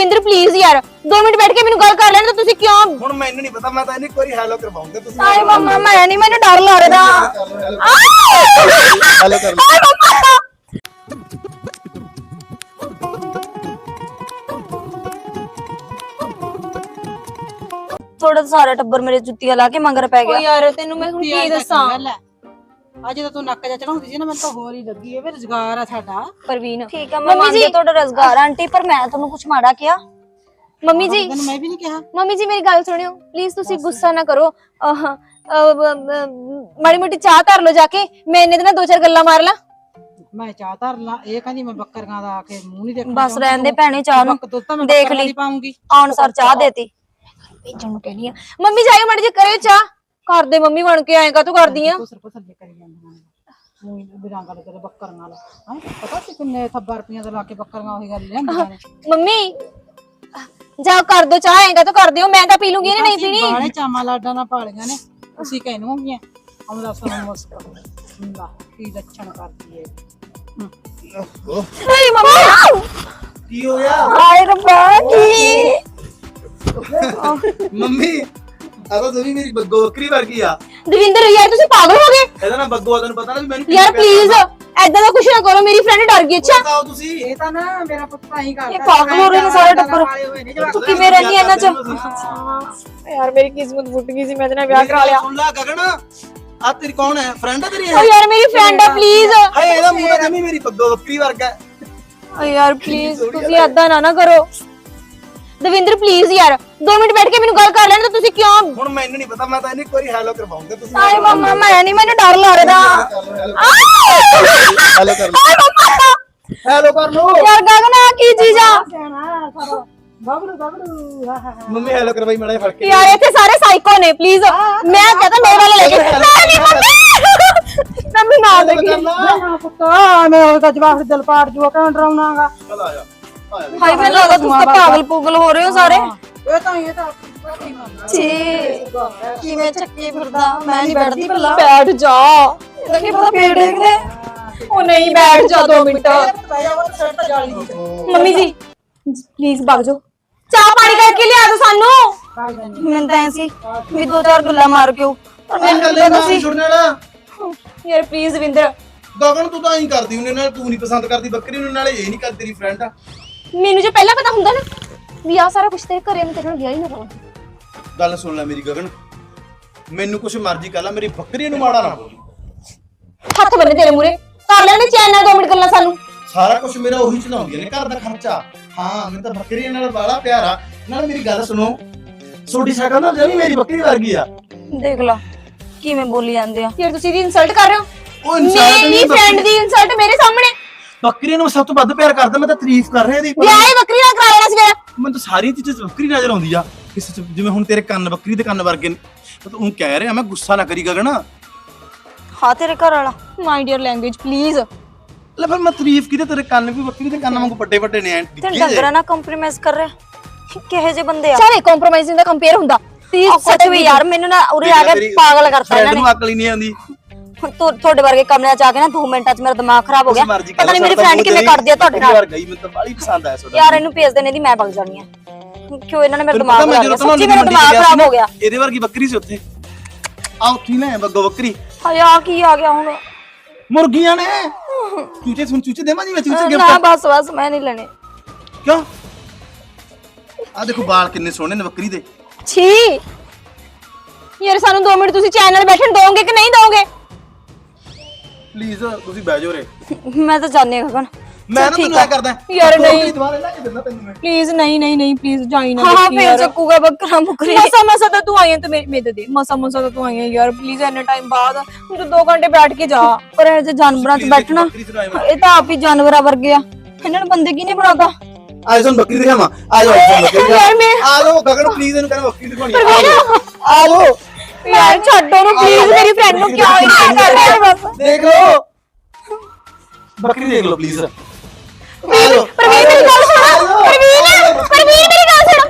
Davinder please ਯਾਰ। 2 minute ਬੈਠ ਕੇ ਮੈਨੂੰ ਗੱਲ ਕਰ ਲੈਣ ਤਾਂ ਤੁਸੀਂ ਕਿਉਂ ਹੁਣ ਮੈਨੂੰ ਨਹੀਂ ਪਤਾ ਮੈਂ ਤਾਂ ਇਹਨੀ ਕੋਈ ਹੈਲੋ ਕਰਵਾਉਂਗਾ ਤੁਸੀਂ ਆਏ ਮੰਮਾ ਮੈਂ ਨਹੀਂ ਮੈਨੂੰ ਡਰ ਲੱਗਦਾ। ਹੈਲੋ ਕਰ ਆਏ! ਮੰਮਾ। ਥੋੜਾ ਸਾਰਾ ਟੱਬਰ ਮੇਰੇ ਜੁੱਤੀਆਂ ਲਾ ਕੇ ਮੰਗਰ ਪੈ ਗਿਆ। ਯਾਰ ਤੈਨੂੰ ਮੈਂ ਹੁਣ ਕੀ ਦੱਸਾਂ? ਅੱਜ ਤਾਂ ਤੂੰ ਨੱਕ ਜਾ ਚੜਾਉਂਦੀ ਸੀ ਨਾ ਮੈਨੂੰ ਤਾਂ ਹੋਰ ਹੀ ਲੱਗੀ ਇਹ ਵੀ ਰੁਜ਼ਗਾਰ ਆ ਸਾਡਾ। ਪਰਵੀਨ ਠੀਕ ਆ ਮੰਮੀ ਜੀ। ਤੁਹਾਡਾ ਰਸਗਾਰ ਆਂਟੀ ਪਰ ਮੈਂ ਤੁਹਾਨੂੰ ਕੁਝ ਮਾੜਾ ਕਿਹਾ। ਮੰਮੀ ਜੀ। ਤੈਨੂੰ ਮੈਂ ਵੀ ਨਹੀਂ ਕਿਹਾ। ਮੰਮੀ ਜੀ ਮੇਰੀ ਗੱਲ ਸੁਣਿਓ। ਪਲੀਜ਼ ਤੁਸੀਂ ਗੁੱਸਾ ਨਾ ਕਰੋ। ਅਹ, ਮਾੜੀ ਮੋਟੀ ਚਾਹ ਧਰ ਲਓ ਜਾ ਕੇ। ਮੈਂ ਇਹਨੇ ਦੇ ਨਾਲ ਦੋ ਚਾਰ ਗੱਲਾਂ ਮਾਰ ਲਾਂ। ਮੈਂ ਚਾਹ ਧਰ ਲਾਂ। ਇਹ ਕਹਿੰਦੀ ਮੈਂ ਬੱਕਰੀਆਂ ਦਾ ਆ ਕੇ ਮੂੰਹ ਨਹੀਂ ਦੇਖਣਾ ਬਸ ਰਹਿਣ ਦੇ ਭੈਣੇ ਚਾਹ ਨੂੰ। ਮੈਂ ਦੇਖ ਲਈ। ਪਾਉਂਗੀ। ਆਉਣ ਸਰ ਚਾਹ ਦੇਤੀ। ਭੇਜਣ ਨੂੰ ਕਹਿਣੀ ਆ। ਮੰਮੀ ਜਾਇਓ ਮਾੜੀ ਜੀ ਕਰਿਓ ਚਾਹ। ਕਰ ਦੇ ਮੰਮੀ ਬਣ ਕੇ ਆਏਗਾ ਤੂੰ ਕਰਦੀ ਆ? ਕਰੀ ਜਾਂਦੀਆਂ ਨੇ ਮੂੰਹ ਬਿਨਾਂ ਗੱਲ ਕਰੇ ਬੱਕਰੀਆਂ ਨਾਲ। ਹਾਂ ਪਤਾ ਸੀ ਕਿੰਨੇ ਥੱਬਾ ਰੁਪਈਆਂ ਦਾ ਲਾ ਕੇ ਬੱਕਰੀਆਂ ਉਹੀ ਗੱਲ ਲੈਂਦੀਆਂ ਨੇ? ਮੰਮੀ ਜਾ ਕਰ ਦੋ ਚਾਹ ਆਏਗਾ ਤਾਂ ਕਰ ਦਿਓ ਮੈਂ ਤਾਂ ਪੀ ਲੂੰਗੀ ਇਹਨੇ ਨਹੀਂ ਪੀਣੀ। ਬਾਲੇ ਚਾਮਾ ਲਾਡਾਂ ਨਾਲ ਪਾਲੀਆਂ ਨੇ। ਅਸੀਂ ਕਹਿਨੂੰ ਹੋਗੀਆਂ ਹਮਦਾ ਸੁਣ ਮੁਸਕ ਲਾ ਕੀ ਲੱਛਣ ਕਰਦੀ ਏ? ਹਾਏ ਮੰਮੀ! ਕੀ ਹੋ ਗਿਆ ਹਾਏ ਰੱਬਾ ਕੀ? ਮੰਮੀ ਆ ਤਾਂ ਤੁਸੀਂ ਮੇਰੀ ਬੱਗੋ ਬੱਕਰੀ ਵਰਗੀ ਆ। ਦਵਿੰਦਰ ਯਾਰ ਤੁਸੀਂ ਪਾਗਲ ਹੋ ਗਏ। ਇਹਦਾ ਨਾ ਬੱਗੋ ਆ ਤੈਨੂੰ ਪਤਾ ਨਾ ਵੀ ਮੈਨੂੰ ਯਾਰ ਪਲੀਜ਼ ਐਦਾਂ ਦਾ ਕੁਛ ਨਾ ਕਰੋ ਮੇਰੀ ਫਰੈਂਡ ਡਰ ਗਈ ਅੱਛਾ? ਬਤਾਓ ਤੁਸੀਂ। ਇਹ ਤਾਂ ਨਾ ਮੇਰਾ ਪੁੱਤ ਤਾਂ ਹੀ ਕਰਦਾ ਇਹ ਪਾਗਲ ਹੋ ਰਹੇ ਨੇ ਸਾਰੇ ਟੱਬਰ। ਤੂੰ ਕਿਵੇਂ ਰਹਿੰਦੀ ਇਹਨਾਂ ਚ? ਯਾਰ ਮੇਰੀ ਕਿਸਮਤ ਫੁੱਟ ਗਈ ਸੀ ਮੈਂ ਨਾਲ ਵਿਆਹ ਕਰਾ ਲਿਆ। ਸੁਣ ਲੈ ਗਗਨ। ਆ ਤੇਰੀ ਕੌਣ ਹੈ? ਫਰੈਂਡ ਆ ਤੇਰੀ ਓ ਇਹ ਯਾਰ ਮੇਰੀ ਫਰੈਂਡ ਆ ਪਲੀਜ਼ ਹਾਏ ਇਹਦਾ ਮੂੰਹ ਤਾਂ ਜਮੀ ਮੇਰੀ ਬੱਗੋ ਬੱਕਰੀ ਵਰਗਾ ਹੈ। ਓ ਯਾਰ ਪਲੀਜ਼ ਤੁਸੀਂ ਐਦਾਂ ਨਾ ਨਾ ਕਰੋ। ਦਵਿੰਦਰ ਪਲੀਜ਼ ਯਾਰ 2 ਮਿੰਟ ਬੈਠ ਕੇ ਮੈਨੂੰ ਗੱਲ ਕਰ ਲੈਣ ਤਾਂ ਤੁਸੀਂ ਕਿਉਂ? ਹੁਣ ਮੈਨੂੰ ਨਹੀਂ ਪਤਾ ਮੈਂ ਤਾਂ ਇਹਨੀ ਕੋਈ ਹੈਲੋ ਕਰਵਾਉਂਗਾ ਤੁਸੀਂ ਆਏ ਮੰਮਾ ਮੈਂ ਨਹੀਂ ਮੈਨੂੰ ਡਰ ਲੱਗਦਾ। ਹੈਲੋ ਕਰ ਆਏ ਮੰਮਾ ਹੈਲੋ ਕਰ ਲੋ ਯਾਰ ਗਗਨ ਆ ਕੀ ਚੀਜ਼ ਆ? ਬਬਲੂ ਬਬਲੂ ਮੰਮੀ ਹੈਲੋ ਕਰਵਾਈ ਮੜਾ ਫੜ ਕੇ ਯਾਰ ਇੱਥੇ ਸਾਰੇ ਸਾਈਕੋ ਨੇ ਪਲੀਜ਼ ਮੈਂ ਕਹਤਾ ਮੇਰੇ ਵਾਲੇ ਲੈ ਕੇ ਮੈਂ ਨਹੀਂ ਮੰਮੀ। ਮੰਮੀ ਨਾ ਦੇਖੀ ਨਾ ਪੁੱਤ ਮੈਂ ਉਹਦਾ ਜਵਾਬ ਦਿਲ ਪਾੜ ਜੂਆ ਕਿਉਂ ਡਰਾਉਣਾਗਾ? ਚਲ ਆ ਜਾ ਆ ਜਾ। ਹਾਈ ਮੈਨੂੰ ਲੱਗਦਾ ਤੁਸੀਂ ਤਾਂ ਪਾਗਲ ਪੂਗਲ ਹੋ ਰਹੇ ਹੋ ਸਾਰੇ। ਇਹ ਤਾਂ ਇਹ ਤਾਂ ਛੀ ਕਿਵੇਂ ਚੱਕੀ ਫਿਰਦਾ? ਮੈਂ ਨਹੀਂ ਬੈਠਦੀ ਭੱਲਾ। ਬੈਠ ਜਾ। ਕੀ ਪਤਾ ਪੇੜ ਦੇਖਦੇ। ਉਹ ਨਹੀਂ ਬੈਠ ਜਾ 2 ਮਿੰਟ। ਮੰਮੀ ਜੀ ਪਲੀਜ਼ ਭੱਜ ਜਾਓ। ਚਾਹ ਪਾਣੀ ਕਰਕੇ ਲਿਆ ਦੋ ਸਾਨੂੰ। ਮੈਂ ਤਾਂ ਐਸੀ ਵੀ ਦੋ ਚਾਰ ਗੱਲਾਂ ਮਾਰ ਕੇ ਪਰ ਮੈਨੂੰ ਗੱਲ ਪਤਾ ਨਾ ਸੀ? ਛੁੱਟਣ ਵਾਲਾ ਯਾਰ ਪਲੀਜ਼ ਵਿੰਦਰ। ਗਗਨ ਤੂੰ ਤਾਂ ਐਂ ਕਰਦੀ ਉਹਨੇ ਨਾਲ ਤੂੰ ਨਹੀਂ ਪਸੰਦ ਕਰਦੀ ਬੱਕਰੀ ਨੂੰ ਨਾਲੇ ਇਹ ਨਹੀਂ ਕਰਦੀ ਤੇਰੀ ਫਰੈਂਡ ਆ ਮੈਨੂੰ ਜੇ ਪਹਿਲਾਂ ਪਤਾ ਹੁੰਦਾ ਨਾ ਵੀ ਆ ਸਾਰਾ ਕੁਝ ਤੇਰੇ ਘਰੇ ਮੈਂ ਤੇਰੇ ਨਾਲ ਵਿਆਹ ਹੀ ਨਾ ਕਰਾਂ। ਗੱਲ ਸੁਣ ਲੈ ਮੇਰੀ ਗਗਨ। ਮੈਨੂੰ ਕੁਛ ਮਰਜ਼ੀ ਕਰ ਲੈ ਮੇਰੀ ਬੱਕਰੀ ਨੂੰ ਮਾੜਾ ਨਾ ਬੋਲੀ। ਹੱਥ ਬੰਨੇ ਤੇਰੇ ਮੂਰੇ ਕਰ ਲੈਣੇ ਚੈਨ ਨਾਲ 2 ਮਿੰਟ ਗੱਲਾਂ ਸਾਨੂੰ। ਸਾਰਾ ਕੁਝ ਮੇਰਾ ਉਹੀ ਚਲਾਉਂਦੀਆਂ ਨੇ ਘਰ ਦਾ ਖਰਚਾ। ਹਾਂ ਮੈਨੂੰ ਤਾਂ ਬੱਕਰੀਆਂ ਨਾਲ ਬਾਲਾ ਪਿਆਰਾ ਨਾਲ ਮੇਰੀ ਗੱਲ ਸੁਣੋ ਛੋਟੀ ਸ਼ਕਲ ਨਾ ਜਮੀ ਮੇਰੀ ਬੱਕਰੀ ਵਰਗੀ ਆ। ਦੇਖ ਲਾ ਕਿਵੇਂ ਬੋਲੀ ਜਾਂਦੇ ਆ। ਯਾਰ ਤੁਸੀਂ ਦੀ ਇਨਸਲਟ ਕਰ ਰਹੇ ਹੋ। ਉਹ ਇਨਸਾਨ ਮੇਰੀ ਨਹੀਂ ਫਰੈਂਡ ਦੀ ਇਨਸਲਟ ਮੇਰੇ ਸਾਹਮਣੇ। ਬੱਕਰੀਆਂ ਨੂੰ ਸਭ ਤੋਂ ਵੱਧ ਪਿਆਰ ਕਰਦਾ ਮੈਂ ਤਾਂ ਤਾਰੀਫ ਕਰ ਰਿਹਾ ਇਹਦੀ। ਵਿਆਹ ਹੀ ਬੱਕਰੀ ਨਾਲ ਕਰਾ ਲੈਣਾ ਸੀ ਮੇਰਾ। ਮੈਨੂੰ ਤਾਂ ਸਾਰੀਆਂ ਚੀਜ਼ਾਂ 'ਚ ਬੱਕਰੀ ਨਜ਼ਰ ਆਉਂਦੀ ਆ। ਕਿਸੇ 'ਚ ਜਿਵੇਂ ਹੁਣ ਤੇਰੇ ਕੰਨ ਬੱਕਰੀ ਦੇ ਕੰਨ ਵਰਗੇ ਨੇ। ਮੈਂ ਤਾਂ ਉਹ ਕਹਿ ਰਿਹਾ ਮੈਂ ਗੁੱਸਾ ਨਾ ਕਰੀ ਗਗਨ। ਹਾਂ ਤੇਰੇ ਘਰ ਵਾਲਾ। ਮਾਈ ਡੀਅਰ ਲੈਂਗੁਏਜ ਪਲੀਜ਼ ਲੈ ਫਿਰ ਮੈਂ ਤਾਰੀਫ ਕੀਤੀ ਤੇਰੇ ਕੰਨ ਵੀ ਬੱਕਰੀ ਦੇ ਕੰਨ ਵਾਂਗੂ ਵੱਡੇ ਵੱਡੇ ਨੇ ਐਂ ਤੇ ਡਿੱਗੇ ਜਿਹੇ। ਡੰਗਰਾਂ ਨਾਲ ਕੰਪਰੋਮਾਈਜ਼ ਕਰ ਰਿਹਾ। ਕਿਹੇ ਜੇ ਬੰਦੇ ਆ? ਸਾਰੇ ਕੰਪਰੋਮਾਈਜ਼ਿੰਗ ਦਾ ਕੰਪੇਅਰ ਹੁੰਦਾ। ਪਲੀਜ਼ ਸੱਚ ਵੀ ਯਾਰ ਮੈਨੂੰ ਨਾ ਉਰੇ ਆ ਕੇ ਤੇਰੀ ਪਾਗਲ ਕਰਤਾ friend ਇਹਨਾਂ ਨੇ। ਨੂੰ ਅਕਲ ਹੀ ਨਹੀਂ ਆਉਂਦੀ। ਹੁਣ ਤੁ- ਤੁਹਾਡੇ ਵਰਗੇ ਕਮਰਿਆਂ ਚ ਆ ਕੇ ਨਾ 2 ਮਿੰਟਾਂ ਚ ਮੇਰਾ ਦਿਮਾਗ ਖਰਾਬ ਹੋ ਗਿਆ। ਮਰਜ਼ੀ ਕਰ ਪਤਾ ਨਹੀਂ ਮੇਰੀ ਫਰੈਂਡ ਕਿਵੇਂ ਕਰਦੀ ਆ ਤੁਹਾਡੇ ਨਾਲ। ਗਈ ਮੈਨੂੰ ਤਾਂ ਬੜੀ ਪਸੰਦ ਆਇਆ ਤੁਹਾਡਾ ਯਾਰ ਇਹਨੂੰ ਭੇਜ ਦੇਣੇ ਦੀ ਮੈਂ ਭੱਜ ਜਾਣੀ ਆ। ਕਿਉਂ ਇਹਨਾਂ ਨੇ ਮੇਰਾ ਦਿਮਾਗ ਖਰਾਬ ਤੁਹਾਨੂੰ ਸੱਚੀ ਮੇਰਾ ਦਿਮਾਗ ਖਰਾਬ ਹੋ ਗਿਆ। ਇਹਦੇ ਵਰਗੀ ਬੱਕਰੀ ਸੀ ਉੱਥੇ। ਆ ਉੱਥੇ ਹੀ ਲੈ ਬੱਗੋ ਬੱਕਰੀ। ਹਾਏ ਆ ਕੀ ਆ ਗਿਆ ਹੁਣ? ਮੁਰਗੀਆਂ ਨੇ। ਚੂਚੇ ਸੁਣ ਚੂਚੇ ਦੇਵਾਂ ਜੀ ਮੈਂ ਚੂਚੇ ਨਾ ਗਿਫਟ? ਬਸ ਬਸ ਮੈਂ ਨਹੀਂ ਲੈਣੇ। ਕਿਉਂ? ਆ ਦੇਖੋ ਬਾਲ ਕਿੰਨੇ ਸੋਹਣੇ ਨੇ ਬੱਕਰੀ ਦੇ। ਛੀ! ਯਾਰ ਸਾਨੂੰ 2 ਮਿੰਟ ਤੁਸੀਂ ਚੈਨਲ ਬੈਠਣ ਦੋਗੇ ਕਿ ਨਹੀਂ ਦੋਗੇ? ਪਲੀਜ਼ ਤੁਸੀਂ ਬਹਿ ਜਾਓ ਰੇ ਮੈਂ ਤਾਂ ਜਾਣੇ ਗਗਨ। ਮੈਂ ਨਾ ਤੈਨੂੰ ਐ ਕਰਦਾ ਯਾਰ ਨਹੀਂ। ਦੁਬਾਰਾ ਲੈ ਕੇ ਦਿੰਦਾ ਤੈਨੂੰ ਮੈਂ। ਪਲੀਜ਼ ਨਹੀਂ ਨਹੀਂ ਨਹੀਂ ਪਲੀਜ਼ ਜਾਈ ਨਾ ਹਾਂ ਫੇਰ ਚੱਕੂਗਾ ਬੱਕਰਾ ਮੁਕਰੀ। ਮਸਾ ਮਸਾ ਤਾਂ ਤੂੰ ਆਈ ਹੈ ਤੇ ਮੇਰੇ ਦੇ। ਮਸਾ ਮਸਾ ਤਾਂ ਤੂੰ ਆਈ ਹੈ ਯਾਰ। ਪਲੀਜ਼ ਇੰਨੇ ਟਾਈਮ ਬਾਅਦ ਹੁਣ ਤੂੰ 2 ਘੰਟੇ ਬੈਠ ਕੇ ਜਾ। ਪਰ ਇਹ ਜੇ ਜਾਨਵਰਾਂ 'ਚ ਬੈਠਣਾ ਇਹ ਤਾਂ ਆਪ ਹੀ ਜਾਨਵਰਾਂ ਵਰਗੇ ਆ। ਇਹਨਾਂ ਨੂੰ ਬੰਦੇ ਕੀ ਨਹੀਂ ਬਣਾਉਂਦਾ ਆ ਜਾਓ ਬੱਕਰੀ ਦਿਖਾਵਾਂ। ਆ ਜਾਓ ਆ ਜਾਓ ਗਗਨ ਪਲੀਜ਼ ਇਹਨੂੰ ਕਹਿੰਦਾ ਬੱਕਰੀ ਦਿਖਾਉਣੀ ਆ। ਆ ਜਾਓ ਆ ਜਾਓ ਯਾਰ ਛੱਡੋ ਨੂੰ ਪਲੀਜ਼ ਮੇਰੀ ਫਰੈਂਡ ਨੂੰ ਕਿਉਂ ਇੰਨਾ ਕਰ ਰਹੇ ਹੋ ਬਸ ਦੇਖ ਲਓ। ਬੱਕਰੀ ਦੇਖ ਲਓ ਪਲੀਜ਼ ਆ ਪ੍ਰਵੀਨ ਮੇਰੀ ਗੱਲ ਸੁਣ। ਪ੍ਰਵੀਨ ਪ੍ਰਵੀਨ ਮੇਰੀ ਗੱਲ ਸੁਣ।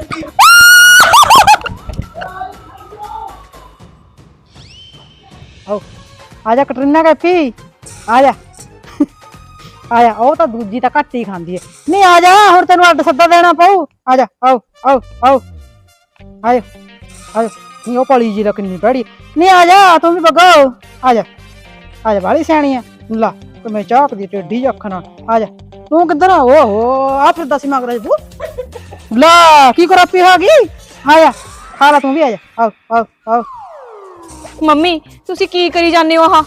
ਆਓ। ਆ ਜਾ ਕਟਰੀਨਾ ਕੈਫੀ। ਆ ਜਾ। ਆਇਆ ਉਹ ਤਾਂ ਦੂਜੀ ਤਾਂ ਘੱਟ ਹੀ ਖਾਂਦੀ ਹੈ। ਨਹੀਂ ਆ ਜਾ। ਹੁਣ ਤੈਨੂੰ ਅੱਡ ਸੱਦਾ ਦੇਣਾ ਪਊ। ਆ ਜਾ ਆਓ ਆਓ ਆਓ। ਆਇਓ ਆਇਓ। ਨਹੀਂ ਉਹ ਪਲੀ ਜੀ ਲੱਗਣੀ ਬੜੀ ਨਹੀਂ ਆ ਜਾ ਤੂੰ ਵੀ ਬਗੋ ਆ ਜਾ। ਆ ਜਾ ਬਾਲੀ ਸਿਆਣੀ ਆ। ਲਾ ਕਿਵੇਂ ਝਾਕਦੀ ਟੇਢੀ ਅੱਖਾਂ ਆ ਜਾ। ਤੂੰ ਕਿੱਧਰ ਆ? ਓਹੋ ਆ ਫਿਰ ਦਸ ਮਗਰ ਬੂ ਲਾ ਕੀ ਕਰਾਪੀ ਹੋ ਗਈ? ਆ ਜਾ ਖਾ ਲਾ ਤੂੰ ਵੀ ਆ ਜਾ। ਆਓ ਆਓ ਆਓ। ਮੰਮੀ ਤੁਸੀਂ ਕੀ ਕਰੀ ਜਾਂਦੇ ਹੋ ਆਹ?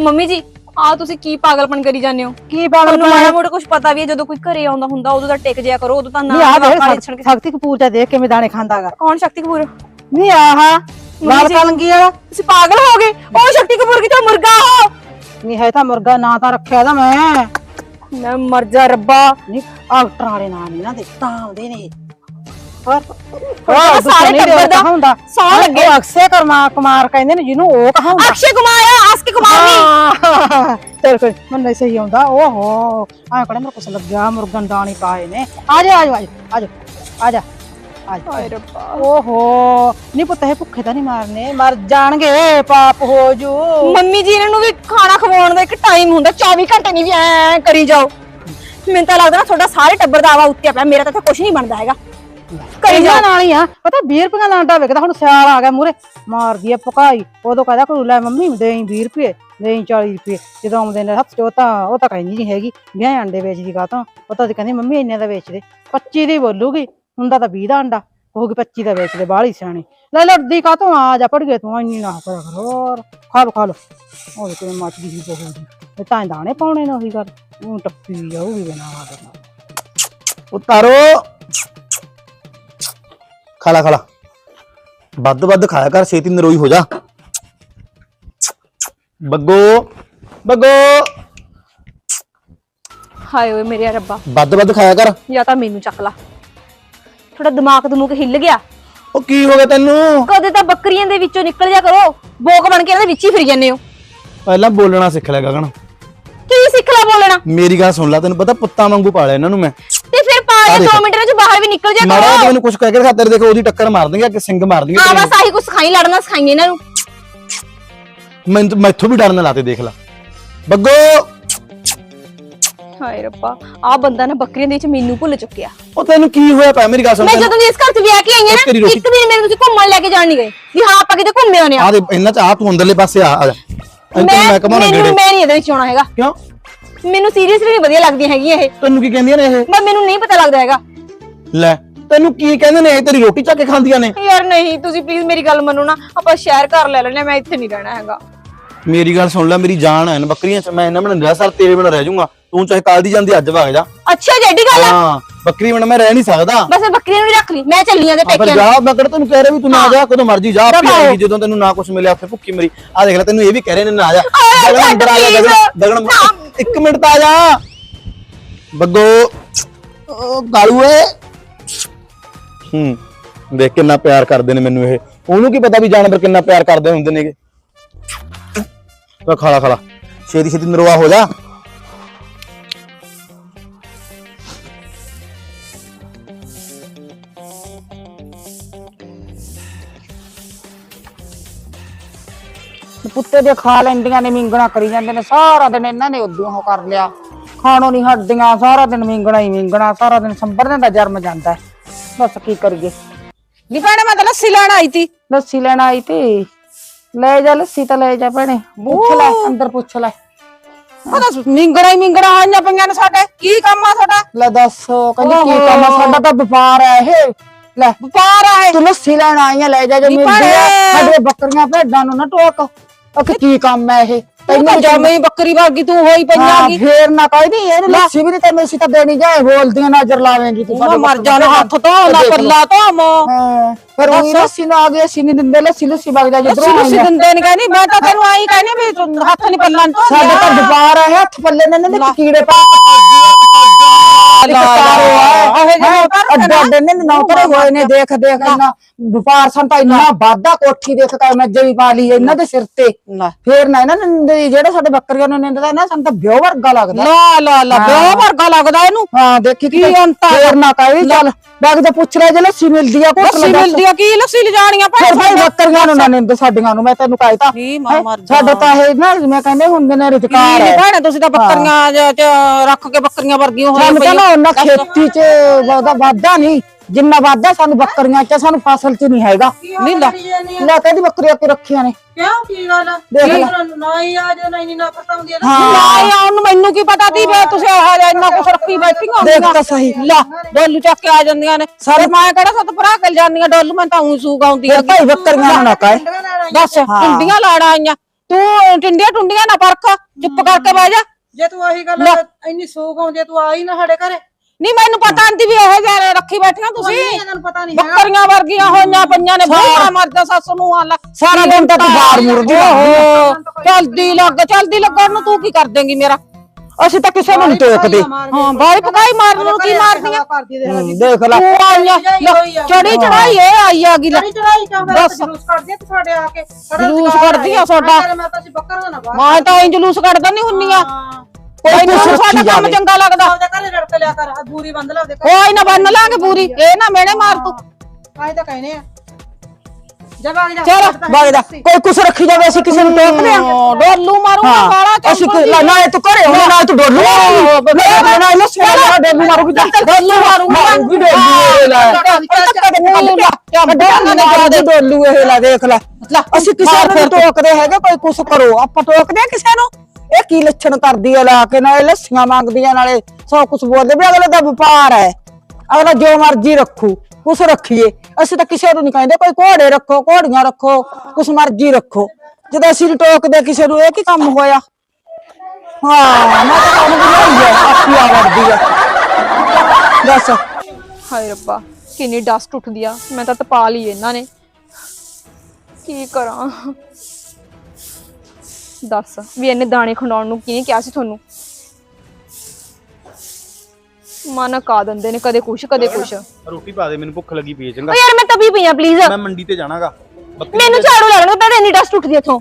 ਮੰਮੀ ਜੀ ਆ ਤੁਸੀਂ ਕੀ ਪਾਗਲਪਨ ਕਰੀ ਜਾਂਦੇ ਹੋ? ਕੀ ਪਾਗਲ ਤੁਹਾਨੂੰ ਮਾੜਾ ਮੋੜਾ ਕੁਝ ਪਤਾ ਵੀ ਹੈ ਜਦੋਂ ਕੋਈ ਘਰੇ ਆਉਂਦਾ ਹੁੰਦਾ ਉਦੋਂ ਤਾਂ ਟਿਕ ਜਿਆ ਕਰੋ ਉਦੋਂ ਤਾਂ ਨਾ ਨਹੀਂ ਆ ਦੇਖ ਸ਼ਕਤੀ ਕਪੂਰ ਤੇ ਦੇਖ ਕਿਵੇਂ ਦਾਣੇ ਖਾਂਦਾਗਾ ਕੌਣ ਸ਼ਕਤੀ ਕਪੂਰ ਨਹੀਂ ਆਹ ਜੀ। ਕਲੰਗੀ ਵਾਲਾ ਤੁਸੀਂ ਪਾਗਲ ਹੋ ਗਏ। ਉਹ ਸ਼ਕਤੀ ਕਪੂਰ ਕਿਤੇ ਮੁਰਗਾ ਹੋ ਨਹੀਂ ਹੈ ਤਾਂ ਮੁਰਗਾ ਨਾਂ ਤਾਂ ਰੱਖਿਆ ਦਾ ਮੈਂ। ਮੈਂ ਮਰ ਜਾ ਰੱਬਾ। ਨਹੀਂ ਆਕਟਰਾਂ ਵਾਲੇ ਨਾਂ ਨਹੀਂ ਨਾ ਦੇ ਤਾਂ ਆਉਂਦੇ ਨੇ। ਤਾਂ ਸਾਰੇ ਟੱਬਰ ਦਾ ਹੁੰਦਾ ਸੌਂ ਲੱਗੇ। ਅਕਸੇ ਕਰਮਾ ਕੁਮਾਰ ਕਹਿੰਦੇ ਨੇ ਜਿਹਨੂੰ ਉਹ ਕਹਾਉਂਦਾ। ਅਕਸ਼ੇ ਕੁਮਾਰ ਆ ਆਸਕੇ ਕੁਮਾਰ ਨਹੀਂ ਚਲ ਕੋਈ ਮੈਨੂੰ ਨਹੀਂ ਸਹੀ ਆਉਂਦਾ। ਓਹੋ ਆ ਕੜੇ ਮੇਰੇ ਕੁਛ ਲੱਗਿਆ ਮੁਰਗਨ ਦਾਣੀ ਪਾਏ ਨੇ। ਆ ਜਾ ਆ ਜਾ ਆ ਜਾ ਆ ਜਾ। ਆ ਜਾ ਹਾਏ ਰੱਬਾ। ਓਹੋ ਨਹੀਂ ਪੁੱਤ ਇਹ ਭੁੱਖੇ ਤਾਂ ਨਹੀਂ ਮਾਰਨੇ ਮਰ ਜਾਣਗੇ ਪਾਪ ਹੋ ਜੂ। ਮੰਮੀ ਜੀ ਇਹਨਾਂ ਨੂੰ ਵੀ ਖਾਣਾ ਖਵਾਉਣ ਦਾ ਇੱਕ ਟਾਈਮ ਹੁੰਦਾ 24 ਘੰਟੇ ਨਹੀਂ ਵੀ ਐ ਕਰੀ ਜਾਓ। ਮੈਨੂੰ ਤਾਂ ਲੱਗਦਾ ਨਾ ਤੁਹਾਡਾ ਸਾਰੇ ਟੱਬਰ ਦਾ ਆਵਾ ਉੱਤੇ ਪਿਆ ਮੇਰਾ ਤਾਂ ਇੱਥੇ ਕੁਝ ਨਹੀਂ ਬਣਦਾ ਹੈਗਾ। ਕਰੀ ਇਹਨਾਂ ਜਾਓ। ਨਾਲ ਹੀ ਆ। ਪਤਾ 20 ਰੁਪਏ ਦਾ ਆਂਡਾ ਵੇਖਦਾ ਹੁਣ ਸਿਆਲ ਆ ਗਿਆ ਮੂਰੇ ਮਾਰਦੀ ਆ ਪਕਾਈ ਉਦੋਂ ਕਹਦਾ ਕੋਈ ਲੈ ਮੰਮੀ ਦੇਈ 20 ਰੁਪਏ ਦੇਈ 40 ਰੁਪਏ ਜਦੋਂ ਆਉਂਦੇ ਨੇ ਹੱਥ ਚ ਉਹ ਤਾਂ ਉਹ ਤਾਂ ਕਹਿੰਦੀ ਨਹੀਂ ਹੈਗੀ ਵਿਆਹ ਅੰਡੇ ਵੇਚਦੀ ਕਾ ਤਾਂ ਉਹ ਤਾਂ ਕਹਿੰਦੀ ਮੰਮੀ ਇੰਨੇ ਦਾ ਵੇਚ ਦੇ। 25 ਦੀ ਬੋਲੂਗੀ। ਹੁੰਦਾ ਤਾਂ 20 ਦਾ ਅੰਡਾ ਕਹੂਗੀ 25 ਦਾ ਵੇਚ ਦੇ ਬਾਹਲੀ ਸਿਆਣੀ। ਲੈ ਲੜਦੀ ਕਾ ਤੂੰ ਆ ਜਾ ਪੜ ਗਏ ਤੂੰ ਇੰਨੀ ਨਾ ਕਰ ਹੋਰ ਖਾ ਲੋ ਖਾ ਲੋ ਉਹ ਕਿਵੇਂ ਮੱਚਦੀ ਸੀ ਬਹੂ ਦੀ ਇਹ ਤਾਂ ਦਾਣੇ ਪਾਉਣੇ ਨੇ ਉਹੀ ਗੱਲ ਉਹ ਟੱਪੀ ਜਾਊਗੀ ਬਿਨਾ ਆਦਤ ਉਹ ਤਾਰੋ ਖਾਲਾ ਖਾਲਾ ਵੱਧ ਵੱਧ ਖਾਇਆ ਕਰ ਛੇਤੀ ਨਰੋਈ ਹੋ ਜਾ। ਬੱਗੋ ਬੱਗੋ। ਹਾਏ ਓਏ ਮੇਰੇ ਰੱਬਾ। ਵੱਧ ਵੱਧ ਖਾਇਆ ਕਰ। ਜਾਂ ਤਾਂ ਮੈਨੂੰ ਚੱਕ ਲਾ। ਥੋੜਾ ਦਿਮਾਗ ਦਮੂਕ ਹਿੱਲ ਗਿਆ। ਉਹ ਕੀ ਹੋ ਗਿਆ ਤੈਨੂੰ? ਕਦੇ ਤਾਂ ਬੱਕਰੀਆਂ ਦੇ ਵਿੱਚੋਂ ਨਿਕਲ ਜਾ ਕਰੋ। ਬੋਕ ਬਣ ਕੇ ਇਹਨਾਂ ਦੇ ਵਿੱਚ ਹੀ ਫਿਰ ਜਾਂਦੇ ਹੋ। ਪਹਿਲਾਂ ਬੋਲਣਾ ਸਿੱਖ ਲੈ ਗਗਨ। ਕੀ ਸਿੱਖ ਲਾ ਬੋਲਣਾ? ਮੇਰੀ ਗੱਲ ਸੁਣ ਲੈ ਤੈਨੂੰ ਪਤਾ ਪੁੱਤਾਂ ਵਾਂਗੂ ਪਾਲਿਆ ਇਹਨਾਂ ਨੂੰ ਮੈਂ। ਤੇ ਫਿਰ ਪਾ ਆ ਕੇ ਦੇਖ। 2 ਮਿੰਟ ਵਿੱਚ ਬਾਹਰ ਵੀ ਨਿਕਲ ਜਾ ਜਿਹਾ ਮੈਨੂੰ ਕੁਝ ਕਹਿ ਕੇ ਦਿਖਾ ਤੇਰੇ ਦੇਖੋ ਉਹਦੀ ਟੱਕਰ ਮਾਰ ਦੇਂਗੇ ਕਿ ਸਿੰਘ ਮਾਰ ਦੇਂਗੇ ਹਾਂ ਬਸ ਆਹੀ ਕੁਝ ਸਿਖਾਈ ਲੜਨਾ ਸਿਖਾਈ ਇਹਨਾਂ ਨੂੰ। ਤਾਂ- ਮੈਥੋਂ ਵੀ ਡਰਨ ਲਾਤੇ ਦੇਖ ਲੈ। ਬੱਗੋ! ਹਾਏ ਰੱਬਾ ਆ ਬੰਦਾ ਨਾ ਬੱਕਰੀਆਂ ਦੇ ਵਿੱਚ ਮੈਨੂੰ ਭੁੱਲ ਚੁੱਕਿਆ। ਉਹ ਤੈਨੂੰ ਕੀ ਹੋਇਆ ਪਿਆ ਮੇਰੀ ਗੱਲ ਸੁਣ ਮੈਂ ਜਦੋਂ ਦੀ ਇਸ ਘਰ 'ਚ ਵਿਆਹ ਕੇ ਆਈ ਹਾਂ ਨਾ ਇੱਕ ਦਿਨ ਮੈਨੂੰ ਤੁਸੀਂ ਘੁੰਮਣ ਲੈ ਕੇ ਜਾਣ ਨਹੀਂ ਗਏ। ਵੀ ਹਾਂ ਆਪਾਂ ਕਿਤੇ ਘੁੰਮੇ ਆਉਣੇ ਆ ਆ ਦੇ ਇਹਨਾਂ ਚ ਆ ਤੂੰ ਅੰਦਰਲੇ ਪਾਸੇ ਆ ਆ ਜਾ। ਮੈਂ ਮੈਂ ਕਮਾਉਣਾ ਨੇੜੇ ਮੈਂ ਨਹੀਂ ਇਹਦੇ ਵਿੱਚ ਆਉਣਾ ਹੈਗਾ। ਕਿਉਂ? ਮੈਨੂੰ ਸੀਰੀਅਸਲੀ ਨਹੀਂ ਵਧੀਆ ਲੱਗਦੀਆਂ ਹੈਗੀਆਂ ਇਹ। ਤੈਨੂੰ ਕੀ ਕਹਿੰਦੀਆਂ ਨੇ ਇਹ? ਪਰ ਮੈਨੂੰ ਨਹੀਂ ਪਤਾ ਲੱਗਦਾ ਹੈਗਾ। ਲੈ ਤੈਨੂੰ ਕੀ ਕਹਿੰਦੇ ਨੇ ਇਹ? ਤੇਰੀ ਰੋਟੀ ਚੱਕ ਕੇ ਖਾਂਦੀਆਂ ਨੇ। ਯਾਰ ਨਹੀਂ ਤੁਸੀਂ ਪਲੀਜ਼ ਮੇਰੀ ਗੱਲ ਮੰਨੋ ਨਾ। ਆਪਾਂ ਸ਼ਹਿਰ ਘਰ ਲੈ ਲੈਣੇ ਮੈਂ ਇੱਥੇ ਨਹੀਂ ਰਹਿਣਾ ਹੈਗਾ। ਮੇਰੀ ਗੱਲ ਸੁਣ ਲੈ ਮੇਰੀ ਜਾਨ ਹੈ ਨਾ ਬੱਕਰੀਆਂ ਚ ਮੈਂ ਇਹਨਾਂ ਬਣਾ ਰਹਿ ਸਰ ਤੇਰੇ ਬਿਨਾਂ ਰਹਿ ਜਾਊਂਗਾ। ਤੂੰ ਚਾਹੇ ਕੱਲ ਦੀ ਜਾਂਦੀ ਅੱਜ ਵਗ ਜਾ। ਅੱਛਾ ਜੱਡੀ ਗੱਲ ਆ। ਹਾਂ ਬੱਕਰੀ ਮੈਂ ਰਹਿ ਨਹੀਂ ਸਕਦਾ। ਬਸ ਮੈਂ ਬੱਕਰੀਆਂ ਨੂੰ ਵੀ ਰੱਖ ਲਈ ਮੈਂ ਚੱਲੀ ਆ ਤੇ ਆ ਫਿਰ ਪੇਕਿਆਂ ਜਾ ਨੂੰ ਮੈਂ ਕਿਹੜਾ ਤੈਨੂੰ ਕਹਿ ਰਿਹਾ ਵੀ ਤੂੰ ਨਾ ਜਾ ਕਦੋਂ ਮਰਜ਼ੀ ਜਾ ਆਪੇ। ਆਏਗੀ ਜਦੋਂ ਤੈਨੂੰ ਨਾ ਕੁਝ ਮਿਲਿਆ ਉੱਥੇ ਭੁੱਖੀ ਮਰੀ। ਆ ਦੇਖ ਲੈ ਤੈਨੂੰ ਇਹ ਵੀ ਕਹਿ ਰਹੇ ਨੇ ਨਾ ਜਾ। ਆਏ ਗਗਨ ਅੰਦਰ ਆ ਜਾ ਗਗਨ ਇੱਕ ਮਿੰਟ ਤਾਂ ਆ ਜਾ। ਬੱਗੋ ਉਹ ਕਾਲੂ ਏ ਹੂੰ ਦੇਖ ਕਿੰਨਾ ਪਿਆਰ ਕਰਦੇ ਨੇ ਮੈਨੂੰ ਇਹ। ਉਹਨੂੰ ਕੀ ਪਤਾ ਵੀ ਜਾਨਵਰ ਕਿੰਨਾ ਪਿਆਰ ਕਰਦੇ ਹੁੰਦੇ ਨੇਗੇ। ਤਾਂ ਖਾਲਾ ਖਾਲਾ ਛੇਤੀ ਛੇਤੀ ਨਰਵਾ ਹੋ ਜਾ। ਕੁੱਤੇ ਦੇ ਖਾ ਲੈਂਦੀਆਂ ਨੇ ਮਿੰਗਣਾ ਕਰੀ ਜਾਂਦੇ ਨੇ ਸਾਰਾ ਦਿਨ ਇਹਨਾਂ ਨੇ ਉਦੋਂ ਉਹ ਕਰ ਲਿਆ। ਖਾਣੋਂ ਨਹੀਂ ਹਟਦੀਆਂ ਸਾਰਾ ਦਿਨ ਮਿੰਗਣਾ ਹੀ ਮਿੰਗਣਾ ਸਾਰਾ ਦਿਨ ਸੰਭਰਨੇ ਦਾ ਜਰਮ ਜਾਂਦਾ ਹੈ। ਬਸ ਕੀ ਕਰੀਏ। ਨੀ ਭੈਣੇ ਮੈਂ ਤਾਂ ਲੱਸੀ ਲੈਣ ਆਈ ਤੀ। ਲੱਸੀ ਲੈਣ ਆਈ ਤੀ। ਲੈ ਜਾ ਲੱਸੀ ਤਾਂ ਲੈ ਜਾ ਭੈਣੇ ਪੁੱਛ ਲੈ ਅੰਦਰ ਪੁੱਛ ਲੈ। ਪਤਾ ਮਿੰਗਣਾ ਹੀ ਮਿੰਗਣਾ ਆਈਆਂ ਪਈਆਂ ਨੇ ਸਾਡੇ। ਕੀ ਕੰਮ ਆ ਸਾਡਾ ਲੈ ਦੱਸ ਕਹਿੰਦੀ ਕੀ ਕੰਮ ਆ? ਸਾਡਾ ਤਾਂ ਵਪਾਰ ਹੈ ਇਹ। ਲੈ ਵਪਾਰ ਹੈ ਤੂੰ ਲੱਸੀ ਲੈਣ ਆਈਆਂ ਲੈ ਜਾ ਜੋ ਮਿਲਦੀ ਆ। ਸਾਡੇ ਬੱਕਰੀਆਂ ਭੇਡਾਂ ਨੂੰ ਨਾ ਟੋਕ। ਉਹ ਕੀ ਕੰਮ ਹੈ ਇਹ? ਤੈਨੂੰ ਜਮੇ ਹੀ ਬੱਕਰੀ ਵਰਗੀ ਤੂੰ ਹੋਈ ਪਈਆਂਗੀ ਫੇਰ ਨਾ ਕਹਿਦੀ ਇਹਨੂੰ ਲੱਸੀ ਵੀ ਨਹੀਂ ਤੈਨੂੰ ਅਸੀਂ ਤਾਂ ਦੇਣੀ ਜਾਏ ਬੋਲਦੀਆਂ ਨਜ਼ਰ ਲਾਵੇਂਗੀ ਤੂੰ ਸਾਡੇ ਮਰ ਜਾਣਾ ਹੱਥ ਤੋਂ ਨਾ ਪੱਲਾ ਤੋਂ ਮੋ ਫਿਰ ਉਹ ਲੱਸੀ ਨਾ ਆ ਗਈ ਅਸੀਂ ਨਹੀਂ ਦਿੰਦੇ ਲੱਸੀ ਲੱਸੀ ਵਗ ਜਾ ਜਿੱਧਰੋਂ ਆਈ ਲੱਸੀ ਦਿੰਦੇ ਨਹੀਂ ਕਹਿੰਦੀ ਮੈਂ ਤਾਂ ਤੈਨੂੰ ਆਈ ਕਹਿੰਦੀ ਵੀ ਹੱਥ ਨਹੀਂ ਪੱਲਾ ਸਾਡੇ ਤਾਂ ਵਪਾਰ ਹੈ ਹੱਥ ਪੱਲੇ ਨੇ ਨੇ ਕੀੜੇ ਪਾ ਅੱਡਾ ਅੱਡੇ ਨੇ ਨੌਕਰੇ ਹੋਏ ਨੇ ਦੇਖ ਦੇਖ ਇੰਨਾ ਵਪਾਰ ਸੰ ਤਾਂ ਇੰਨਾ ਵਾਧਾ ਕੋਠੀ ਦੇਖ ਕੇ ਮੈਂ ਜਈ ਪਾ ਲਈ ਇਹਨਾਂ ਦੇ ਸਿਰ ਤੇ। ਲੈ ਫੇਰ ਨਾ ਇਹਨਾਂ ਨੇ ਜਿਹੜੇ ਸਾਡੇ ਬੱਕਰੀਆਂ ਨੂੰ ਨਿੰਦਦਾ ਨਾ ਸਾਨੂੰ ਤਾਂ ਵਿਓ ਵਰਗਾ ਲੱਗਦਾ। ਲਾ ਲਾ ਲਾ ਬਹੁਤ ਵਰਗਾ ਲੱਗਦਾ ਇਹਨੂੰ। ਹਾਂ ਦੇਖੀ ਕੀ ਅੰਤ ਆ? ਫੇਰ ਨਾ ਕਹੇ ਚੱਲ ਬਾਗ ਤਾਂ ਪੁੱਛ ਲੈ ਜੇ ਲੱਸੀ ਮਿਲਦੀ ਆ ਲੱਸੀ ਮਿਲਦੀ ਆ ਕੀ ਲੱਸੀ ਲਿਜਾਣੀਆਂ ਫਿਰ ਭਾਈ ਭਾਈ ਬੱਕਰੀਆਂ ਨੂੰ ਨਾ ਨਿੰਦ ਸਾਡੀਆਂ ਨੂੰ ਮੈਂ ਤੈਨੂੰ ਕਹਿਤਾ। ਸਾਡਾ ਤਾਂ ਇਹ ਨਾ ਮੈਂ ਕਹਿੰਦੇ ਹੁੰਦੇ ਨੇ ਰੁਜ਼ਗਾਰ। ਹੈ ਭੈਣੇ ਤੁਸੀਂ ਤਾਂ ਬੱਕਰੀਆਂ ਰੱਖ ਕੇ ਬੱਕਰੀਆਂ ਵਰਗੀਆਂ ਤਾਂ ਨਾ ਉਹਨਾਂ ਖੇਤੀ ਚ ਉਹਦਾ ਵਾਧਾ ਨਹੀਂ ਜਿੰਨਾ ਵਾਧਾ ਸਾਨੂੰ ਬੱਕਰੀਆਂ ਚ ਸਾਨੂੰ ਫਸਲ ਚ ਨਹੀਂ ਹੈਗਾ। ਨਹੀਂ ਲਾ ਲੈ ਕਹਿੰਦੀ ਬੱਕਰੀਆਂ ਕਿ ਰੱਖੀਆਂ ਨੇ। ਕਿਉਂ? ਕੀ ਗੱਲ ਆ? ਦੇਖ ਲੈ। ਕੀ ਨਾ ਹੀ ਆ ਜੋ ਨਹੀਂ ਨਾ ਪਤਾ ਹੁੰਦੀ ਆ ਨਾ ਹਾਂ ਉਹਨੂੰ ਮੈਨੂੰ ਕੀ ਪਤਾ ਸੀ ਵੇ ਤੁਸੀਂ ਆਹ ਜਿਹਾ ਇੰਨਾ ਕੁਛ ਰੱਖੀ ਬੈਠੀਆਂ ਦੇਖ ਹੁੰਦੀਆਂ। ਤਾਂ ਸਹੀ। ਲਾ ਡੋਲੂ ਚੱਕ ਕੇ ਆ ਜਾਂਦੀਆਂ ਨੇ। ਸਾਰੇ ਮੈਂ ਕਿਹੜਾ ਸਤ ਭਰਾ ਕੇ ਜਾਂਦੀਆਂ ਡੋਲੂ ਮੈਂ ਤਾਂ ਉਂ ਸੂਗ ਆਉਂਦੀ ਫਿਰ। ਭਾਈ ਬੱਕਰੀਆਂ ਨੂੰ ਨਾ ਕਹੇ। ਦੱਸ ਟੁੰਡੀਆਂ ਲਾੜਾ ਆਈਆਂ। ਤੂੰ ਟਿੰਡੀਆਂ ਟੁੰਡੀਆਂ ਨਾ ਪਰਖ। ਚੁੱਪ ਕਰਕੇ ਬਹਿ ਜਾ। ਜੇ ਤੂੰ ਆਹੀ ਗੱਲ ਇੰਨੀ ਸੂਗ ਆਉਂਦੀ ਆ, ਤੂੰ ਆਈ ਨਾ ਸਾਡੇ ਘਰੇ। ਨਹੀਂ ਮੈਨੂੰ ਪਤਾ ਨਹੀਂ ਵੀ ਇਹ ਜਿਹਾ ਰੱਖੀ ਬੈਠੀਆਂ ਤੁਸੀਂ। ਇਹਨਾਂ ਨੂੰ ਪਤਾ ਨਹੀਂ ਹੈਗਾ। ਬੱਕਰੀਆਂ ਵਰਗੀਆਂ ਹੋਈਆਂ ਪਈਆਂ ਨੇ ਬਹੁਤ ਮਰਦਾ ਸੱਸ ਨੂੰ ਆਲਾ ਸਾਰਾ ਦਿਨ ਤਾਂ ਤੂੰ ਬਾਹਰ ਮੁਰਦੀ ਓਹੋ ਚਲਦੀ ਲੱਗ ਚਲਦੀ ਲੱਗਣ ਨੂੰ ਤੂੰ ਕੀ ਕਰ ਦੇਂਗੀ ਮੇਰਾ? ਅਸੀਂ ਤਾਂ ਕਿਸੇ ਨੂੰ ਨਹੀਂ ਟੋਕਦੇ। ਹਾਂ ਬਾਈ ਪਕਾਈ ਮਾਰਨ ਨੂੰ ਕੀ ਮਾਰਦੀਆਂ ਕਰਦੀ ਦੇ ਹੂੰ, ਦੇਖ ਲੈ। ਤੂੰ ਆਈਆਂ ਚੜੀ ਚੜਾਈ ਇਹ ਆਈ ਆ ਗਿਲਾ ਚੜੀ ਚੜਾਈ ਕਿਉਂ ਫਿਰ ਜਲੂਸ ਕੱਢਦੀ ਆ ਤੂੰ ਸਾਡੇ ਆ ਕੇ ਸਾਡਾ ਜਲੂਸ ਰੁਜ਼ਗਾਰ ਕੱਢਦੀ ਆ ਹੈ। ਤੁਹਾਡਾ। ਮੈਂ ਮੈਂ ਤਾਂ ਅਸੀਂ ਬੱਕਰਾ ਨਾ ਬਾਹਰ। ਮੈਂ ਤਾਂ ਇੰਜ ਜਲੂਸ ਕੱਢਦਾ ਨਹੀਂ ਹੁੰਨੀਆਂ ਹਾਂ। ਕੋਈ ਨਾ ਸਾਡਾ ਕੰਮ। ਚੰਗਾ ਲੱਗਦਾ। ਆਪਦੇ ਘਰੇ ਰੜਕ ਲਿਆ ਕਰ ਆਹ ਬੂਰੀ ਬੰਦ ਲਾ ਆਪਦੇ ਘਰੇ। ਕੋਈ ਨਾ ਬੰਨ ਲਾਂਗੇ ਪੂਰੀ ਇਹ ਨਾ ਮੇਣੇ ਮਾਰ ਤੂੰ। ਆਏ ਤਾਂ ਕਹਿੰਦੇ ਆ। ਜਬ ਆ ਜਾ। ਚਲ ਕੋਈ ਕੁਛ ਰੱਖੀ ਜਾਵੇ ਅਸੀਂ ਕਿਸੇ ਨੂੰ ਟੋਕਦੇ ਆ ਡੋਲੂ ਮਾਰੂਗਾ ਬਾਲਾ ਅਸੀਂ ਕਿ- ਲੈ, ਨਾ ਇਹ ਤੂੰ ਘਰੇ ਹੋਣਾ ਨਾ ਤੂੰ ਡੋਲੂ ਮਾਰੂਗੀ। ਨਾ ਨਾ ਨਾ ਇਹਨੂੰ ਸਵਾਲ ਨਾ ਡੋਲੂ ਮਾਰੂਗੀ ਤਾਂ ਡੋਲੂ ਮਾਰੂਗੀ ਡੋਲੂ ਇਹ ਲੈ। ਡੋਲੂ ਇਹ ਲੈ ਦੇਖ ਲੈ। ਅਸੀਂ ਕਿਸੇ ਨੂੰ ਨੀ ਟੋਕਦੇ ਹੈਗੇ ਕੋਈ ਕੁਛ ਕਰੋ। ਆਪਾਂ ਟੋਕਦੇ ਆ ਕਿਸੇ ਨੂੰ। ਇਹ ਕੀ ਲੱਛਣ ਕਰਦੀ ਹੈ ਲਾ ਕੇ ਨਾਲੇ ਲੱਸੀਆਂ ਮੰਗਦੀ ਆ ਨਾਲੇ ਸੌ ਕੁਛ ਬੋਲਦੇ ਵੀ ਅਗਲੇ ਦਾ ਵਪਾਰ ਹੈ। ਅਗਲਾ ਜੋ ਮਰਜ਼ੀ ਰੱਖੂ, ਕੁਛ ਰੱਖੀਏ। ਅਸੀਂ ਤਾਂ ਕਿਸੇ ਨੂੰ ਨਹੀਂ ਕਹਿੰਦੇ ਕੋਈ ਘੋੜੇ ਰੱਖੋ, ਘੋੜੀਆਂ ਰੱਖੋ, ਕੁਛ ਮਰਜ਼ੀ ਰੱਖੋ। ਜਦੋਂ ਅਸੀਂ ਨੀ ਟੋਕਦੇ, ਕਿਸੇ ਨੂੰ ਇਹ ਕੀ ਕੰਮ ਹੋਇਆ? ਹਾਂ, ਮੈਂ ਤਾਂ ਕੰਮ ਬਣਾਈ ਹੈ ਆਪੀ ਆ ਵਰਦੀ ਹੈ ਦੱਸ। ਹਾਏ ਰੱਬਾ, ਕਿੰਨੀ ਡਸਟ ਉੱਠਦੀ ਆ, ਮੈਂ ਤਾਂ ਤਪਾ ਲਈ ਇਹਨਾਂ ਨੇ। ਕੀ ਕਰਾਂ? ਦੱਸ, ਵੀ ਇਹਨੇ ਦਾਣੇ ਖੰਡਾਉਣ ਨੂੰ ਕੀ ਕਿਹਾ ਸੀ ਤੁਹਾਨੂੰ? ਮਨ ਕਾ ਦਿੰਦੇ ਨੇ ਕਦੇ ਕੁਛ ਕਦੇ ਕੁਛ। ਓ ਰੋਟੀ ਪਾ ਦੇ ਮੈਨੂੰ ਭੁੱਖ ਲੱਗੀ ਪਈ ਹੈ ਚੰਗਾ। ਯਾਰ ਮੈਂ ਤਬੀ ਪਈ ਆ ਪਲੀਜ਼ ਮੈਂ ਮੰਡੀ ਤੇ ਜਾਣਾਗਾ। ਮੈਨੂੰ ਝਾੜੂ ਲੱਗਣਾ ਪਹਿਲਾਂ ਇੰਨੀ ਡਸਟ ਉੱਠਦੀ ਇੱਥੋਂ।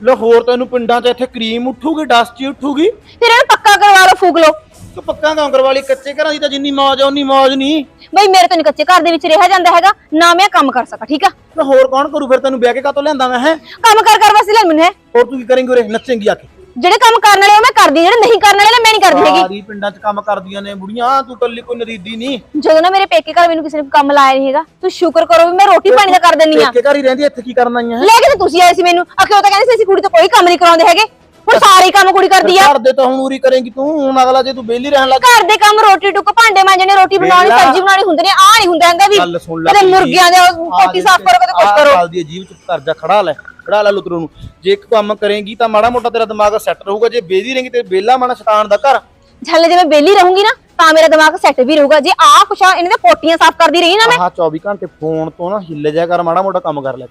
ਲੋ ਹੋਰ ਤੈਨੂੰ ਪਿੰਡਾਂ 'ਚ ਇੱਥੇ ਕਰੀਮ ਉੱਠੂਗੀ ਡਸਟ ਹੀ ਉੱਠੂਗੀ। ਫਿਰ ਇਹਨੂੰ ਪੱਕਾ ਕਰਵਾ ਲਓ ਫੂਕ ਲਓ। ਤੂੰ ਪੱਕਾ ਕਰਵਾ ਲਈ? ਕੱਚੇ ਘਰਾਂ ਦੀ ਤਾਂ ਜਿੰਨੀ ਮੌਜ ਆ ਉਨੀ ਮੌਜ ਨਹੀਂ ਬਈ ਮੇਰੇ ਤੋਂ ਨਹੀਂ ਕੱਚੇ ਘਰ ਦੇ ਵਿੱਚ ਰਿਹਾ ਜਾਂਦਾ ਹੈਗਾ ਨਾ ਮੈਂ ਕੰਮ ਕਰ ਸਕਾਂ ਠੀਕ ਆ? ਤੇ ਹੋਰ ਕੌਣ ਕਰੂ? ਫਿਰ ਤੈਨੂੰ ਵਿਆਹ ਕੇ ਕਾਤੋਂ ਲਿਆਂਦਾ ਮੈਂ ਹੈ? ਕੰਮ ਕਰ ਕਰ ਵਾਸਤੇ ਲੈ ਮੈਨੂੰ ਹੈ ਹੋਰ ਤੂੰ ਕੀ ਕਰੇਂਗੀ ਉਰੇ? ਨੱਚੇਂਗੀ ਆ ਕੇ। ਜਿਹੜੇ ਕੰਮ ਕਰਨ ਵਾਲੇ ਉਹ ਮੈਂ ਕਰਦੀ ਜਿਹੜੇ ਨਹੀਂ ਕਰਨ ਵਾਲੇ ਨਾ ਮੈਂ ਨਹੀਂ ਕਰਦੀ ਹੈਗੀ। ਸਾਰੀ ਪਿੰਡਾਂ 'ਚ ਕੰਮ ਕਰਦੀਆਂ ਨੇ ਬੁੜੀਆਂ ਤੂੰ ਕੱਲੀ ਕੋਈ ਨਰੀਦੀ ਨਹੀਂ। ਜਦੋਂ ਨਾ ਮੇਰੇ ਪੇਕੇ ਘਰ ਮੈਨੂੰ ਕਿਸੇ ਨੇ ਕੰਮ ਲਾਇਆ ਨਹੀਂ ਹੈਗਾ ਤੂੰ ਸ਼ੁਕਰ ਕਰੋ ਵੀ ਮੈਂ ਰੋਟੀ ਪਾਣੀ ਦਾ ਕਰ ਦਿੰਨੀ ਆ। ਪੇਕੇ ਘਰ ਹੀ ਰਹਿੰਦੀ ਇੱਥੇ ਕੀ ਕਰਨ ਆਈਆਂ ਹੈ ਲੈ ਕੇ ਤਾਂ ਤੁਸੀਂ ਆਏ ਸੀ ਮੈਨੂੰ। ਆਖੇ ਉਹ ਤਾਂ ਕਹਿੰਦੇ ਸੀ ਅਸੀਂ ਕੁੜੀ ਤੋਂ ਕੋਈ ਕੰਮ ਨਹੀਂ ਕਰਾਉਂਦੇ ਹੈਗੇ। ਹੁਣ ਸਾਰੇ ਹੀ ਕੰਮ ਕੁੜੀ ਕਰਦੀ ਆ। ਘਰ ਦੇ ਤਾਂ ਹੁਣ ਉਰੀ ਕਰੇਂਗੀ ਤੂੰ ਹੁਣ ਅਗਲਾ ਜੇ ਤੂੰ ਬੇਲੀ ਰਹਿਣ ਲੱਗ ਘਰ ਦੇ ਕੰਮ ਰੋਟੀ ਟੁੱਕ ਭਾਂਡੇ ਮਾਂਜਣੇ ਰੋਟੀ ਬਣਾਉਣੀ ਵਿਹਲਾ। ਸਬਜ਼ੀ ਬਣਾਉਣੀ ਹੁੰਦੇ ਨੇ ਆ ਨਹੀਂ ਹੁੰਦਾ ਹੈਗਾ ਵੀ ਗੱਲ ਸੁਣ ਲੈ ਕਦੇ ਮੇਰੀ। ਮੁਰਗੀਆਂ ਦੇ ਉਹ ਕੋਟੀ ਸਾਫ਼ ਕਰੋ ਕਦੇ ਆਹ ਕਰੋ। ਗੱਲ ਦੀ ਅਜੀਬ ਚੁੱਪ ਕਰ ਜਾ ਖੜਾ ਲੈ। ਖੜਾ ਲੈ ਲੁਤਰੋ ਨੂੰ। ਜੇ ਇੱਕ ਕੰਮ ਕਰੇਂਗੀ ਤਾਂ ਮਾੜਾ ਮੋਟਾ ਤੇਰਾ ਦਿਮਾਗ ਸੈੱਟ ਰਹੂਗਾ ਜੇ ਬੇਦੀ ਰਹੇਂਗੀ ਤੇ ਬੇਲਾ ਮਨ ਸ਼ੈਤਾਨ ਦਾ ਘਰ। ਚੱਲ ਜੇ ਮੈਂ ਬੇਲੀ ਰਹੂੰਗੀ ਨਾ ਤਾਂ ਮੇਰਾ ਦਿਮਾਗ ਸੈੱਟ ਵੀ ਰਹੂਗਾ। ਜੇ ਆ ਕੁਛ ਆ ਇਹਨਾਂ ਦੇ ਪੋਟੀਆਂ ਸਾਫ਼ ਕਰਦੀ ਰਹੀ ਨਾ ਮੈਂ। ਆਹ 24 ਘੰਟੇ ਫੋਨ ਤੋਂ ਨਾ ਹਿੱਲ ਜਾ ਕਰ ਮਾੜਾ ਮੋਟਾ ਕੰਮ ਕਰ ਲੈ।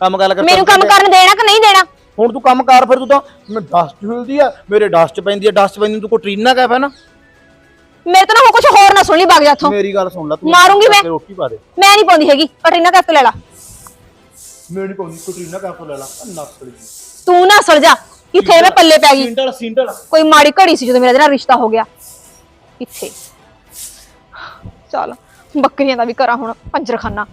ਕੰਮ ਕਰ ਲੈ ਕਰ ਮੈਨੂੰ ਕੰਮ ਕਰਨ ਦੇਣਾ ਕਿ ਨਹੀਂ ਦੇਣਾ? ਹੁਣ ਤੂੰ ਕੰਮ ਕਰ ਫਿਰ ਤੂੰ ਤਾਂ ਮੈਂ ਡਸਟ ਹਿਲਦੀ ਆ ਮੇਰੇ ਡਸਟ ਪੈਂਦੀ ਆ ਡਸਟ ਪੈਂਦੀ ਨੂੰ ਤੂੰ ਕੋ ਟ੍ਰੀਨਾ ਕਹਿ ਪੈ ਨਾ? ਮੇਰੇ ਤੋਂ ਨਾ ਹੋ ਕੁਛ ਹੋਰ ਨਾ ਸੁਣ ਲਈ ਵਗ ਜਾ ਇੱਥੋਂ। ਮੇਰੀ ਗੱਲ ਸੁਣ ਲੈ ਤੂੰ ਮਾਰੂੰਗੀ ਮੈਂ। ਰੋਟੀ ਪਾ ਦੇ। ਮੈਂ ਨਹੀਂ ਪਾਉਂਦੀ ਹੈਗੀ ਕਟਰੀਨਾ ਕੱਟ ਲੈ ਲਾ। ਮੇਰੀ ਕੋਈ ਟ੍ਰੀਨਾ ਕਹਿ ਲੈ ਲਾ ਨਸਲੀ ਤੂੰ ਨਾ ਸੜ ਜਾ ਕਿੱਥੇ ਮੈਂ ਪੱਲੇ ਪੈ ਗਈ? ਸਿੰਟਲ ਸਿੰਟਲ ਕੋਈ ਮਾੜੀ ਘੜੀ ਸੀ ਜਦੋਂ ਮੇਰਾ ਇਹਦੇ ਨਾਲ ਰਿਸ਼ਤਾ ਹੋ ਗਿਆ। ਕਿੱਥੇ? ਚੱਲ ਬੱਕਰੀਆਂ ਦਾ ਵੀ ਕਰਾਂ ਹੁਣ ਪੰਜਰਖਾਨਾ।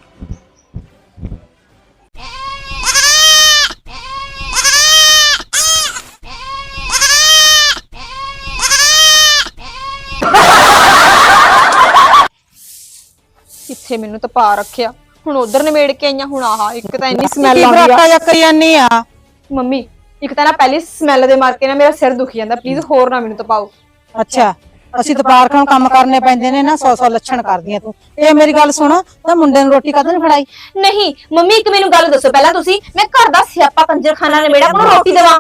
ਕਿੱਥੇ ਮੈਨੂੰ ਤਾਂ ਪਾ ਰੱਖਿਆ? ਹੁਣ ਉਧਰ ਨਿਮੇੜ ਕੇ ਆਈਆਂ ਹੁਣ ਆਹ ਇੱਕ ਤਾਂ ਇੰਨੀ ਸਮੈਲ ਆਉਂਦੀ ਆ। ਜਾ ਕਰੀ ਜਾਨੀ ਆ? ਮੰਮੀ ਇੱਕ ਤਾਂ ਨਾ ਪਹਿਲੀ ਸਮੈਲ ਦੇ ਮਾਰ ਕੇ ਨਾ ਮੇਰਾ ਸਿਰ ਦੁਖੀ ਜਾਂਦਾ। ਪਲੀਜ਼ ਹੋਰ ਨਾ ਮੈਨੂੰ ਤਪਾਓ। ਅੱਛਾ ਅਸੀਂ ਪਾਰਕਾਂ ਨੂੰ ਕੰਮ ਕਰਨੇ ਪੈਂਦੇ ਨੇ ਨਾ ਸੌ ਸੌ ਲੱਛਣ ਕਰਦੀਆਂ ਤੂੰ। ਇਹ ਮੇਰੀ ਗੱਲ ਸੁਣ ਤਾਂ ਮੁੰਡੇ ਨੂੰ ਰੋਟੀ ਕਦੋਂ ਫੜਾਈ? ਨਹੀਂ ਮੰਮੀ ਇੱਕ ਮੈਨੂੰ ਗੱਲ ਦੱਸੋ ਪਹਿਲਾਂ ਤੁਸੀਂ। ਮੈਂ ਘਰ ਦਾ ਸਿਆਪਾ ਕੰਜਰਖਾਨਾ ਨੇ ਮੇੜਾ ਨੂੰ ਰੋਟੀ ਦੇਵਾਂ।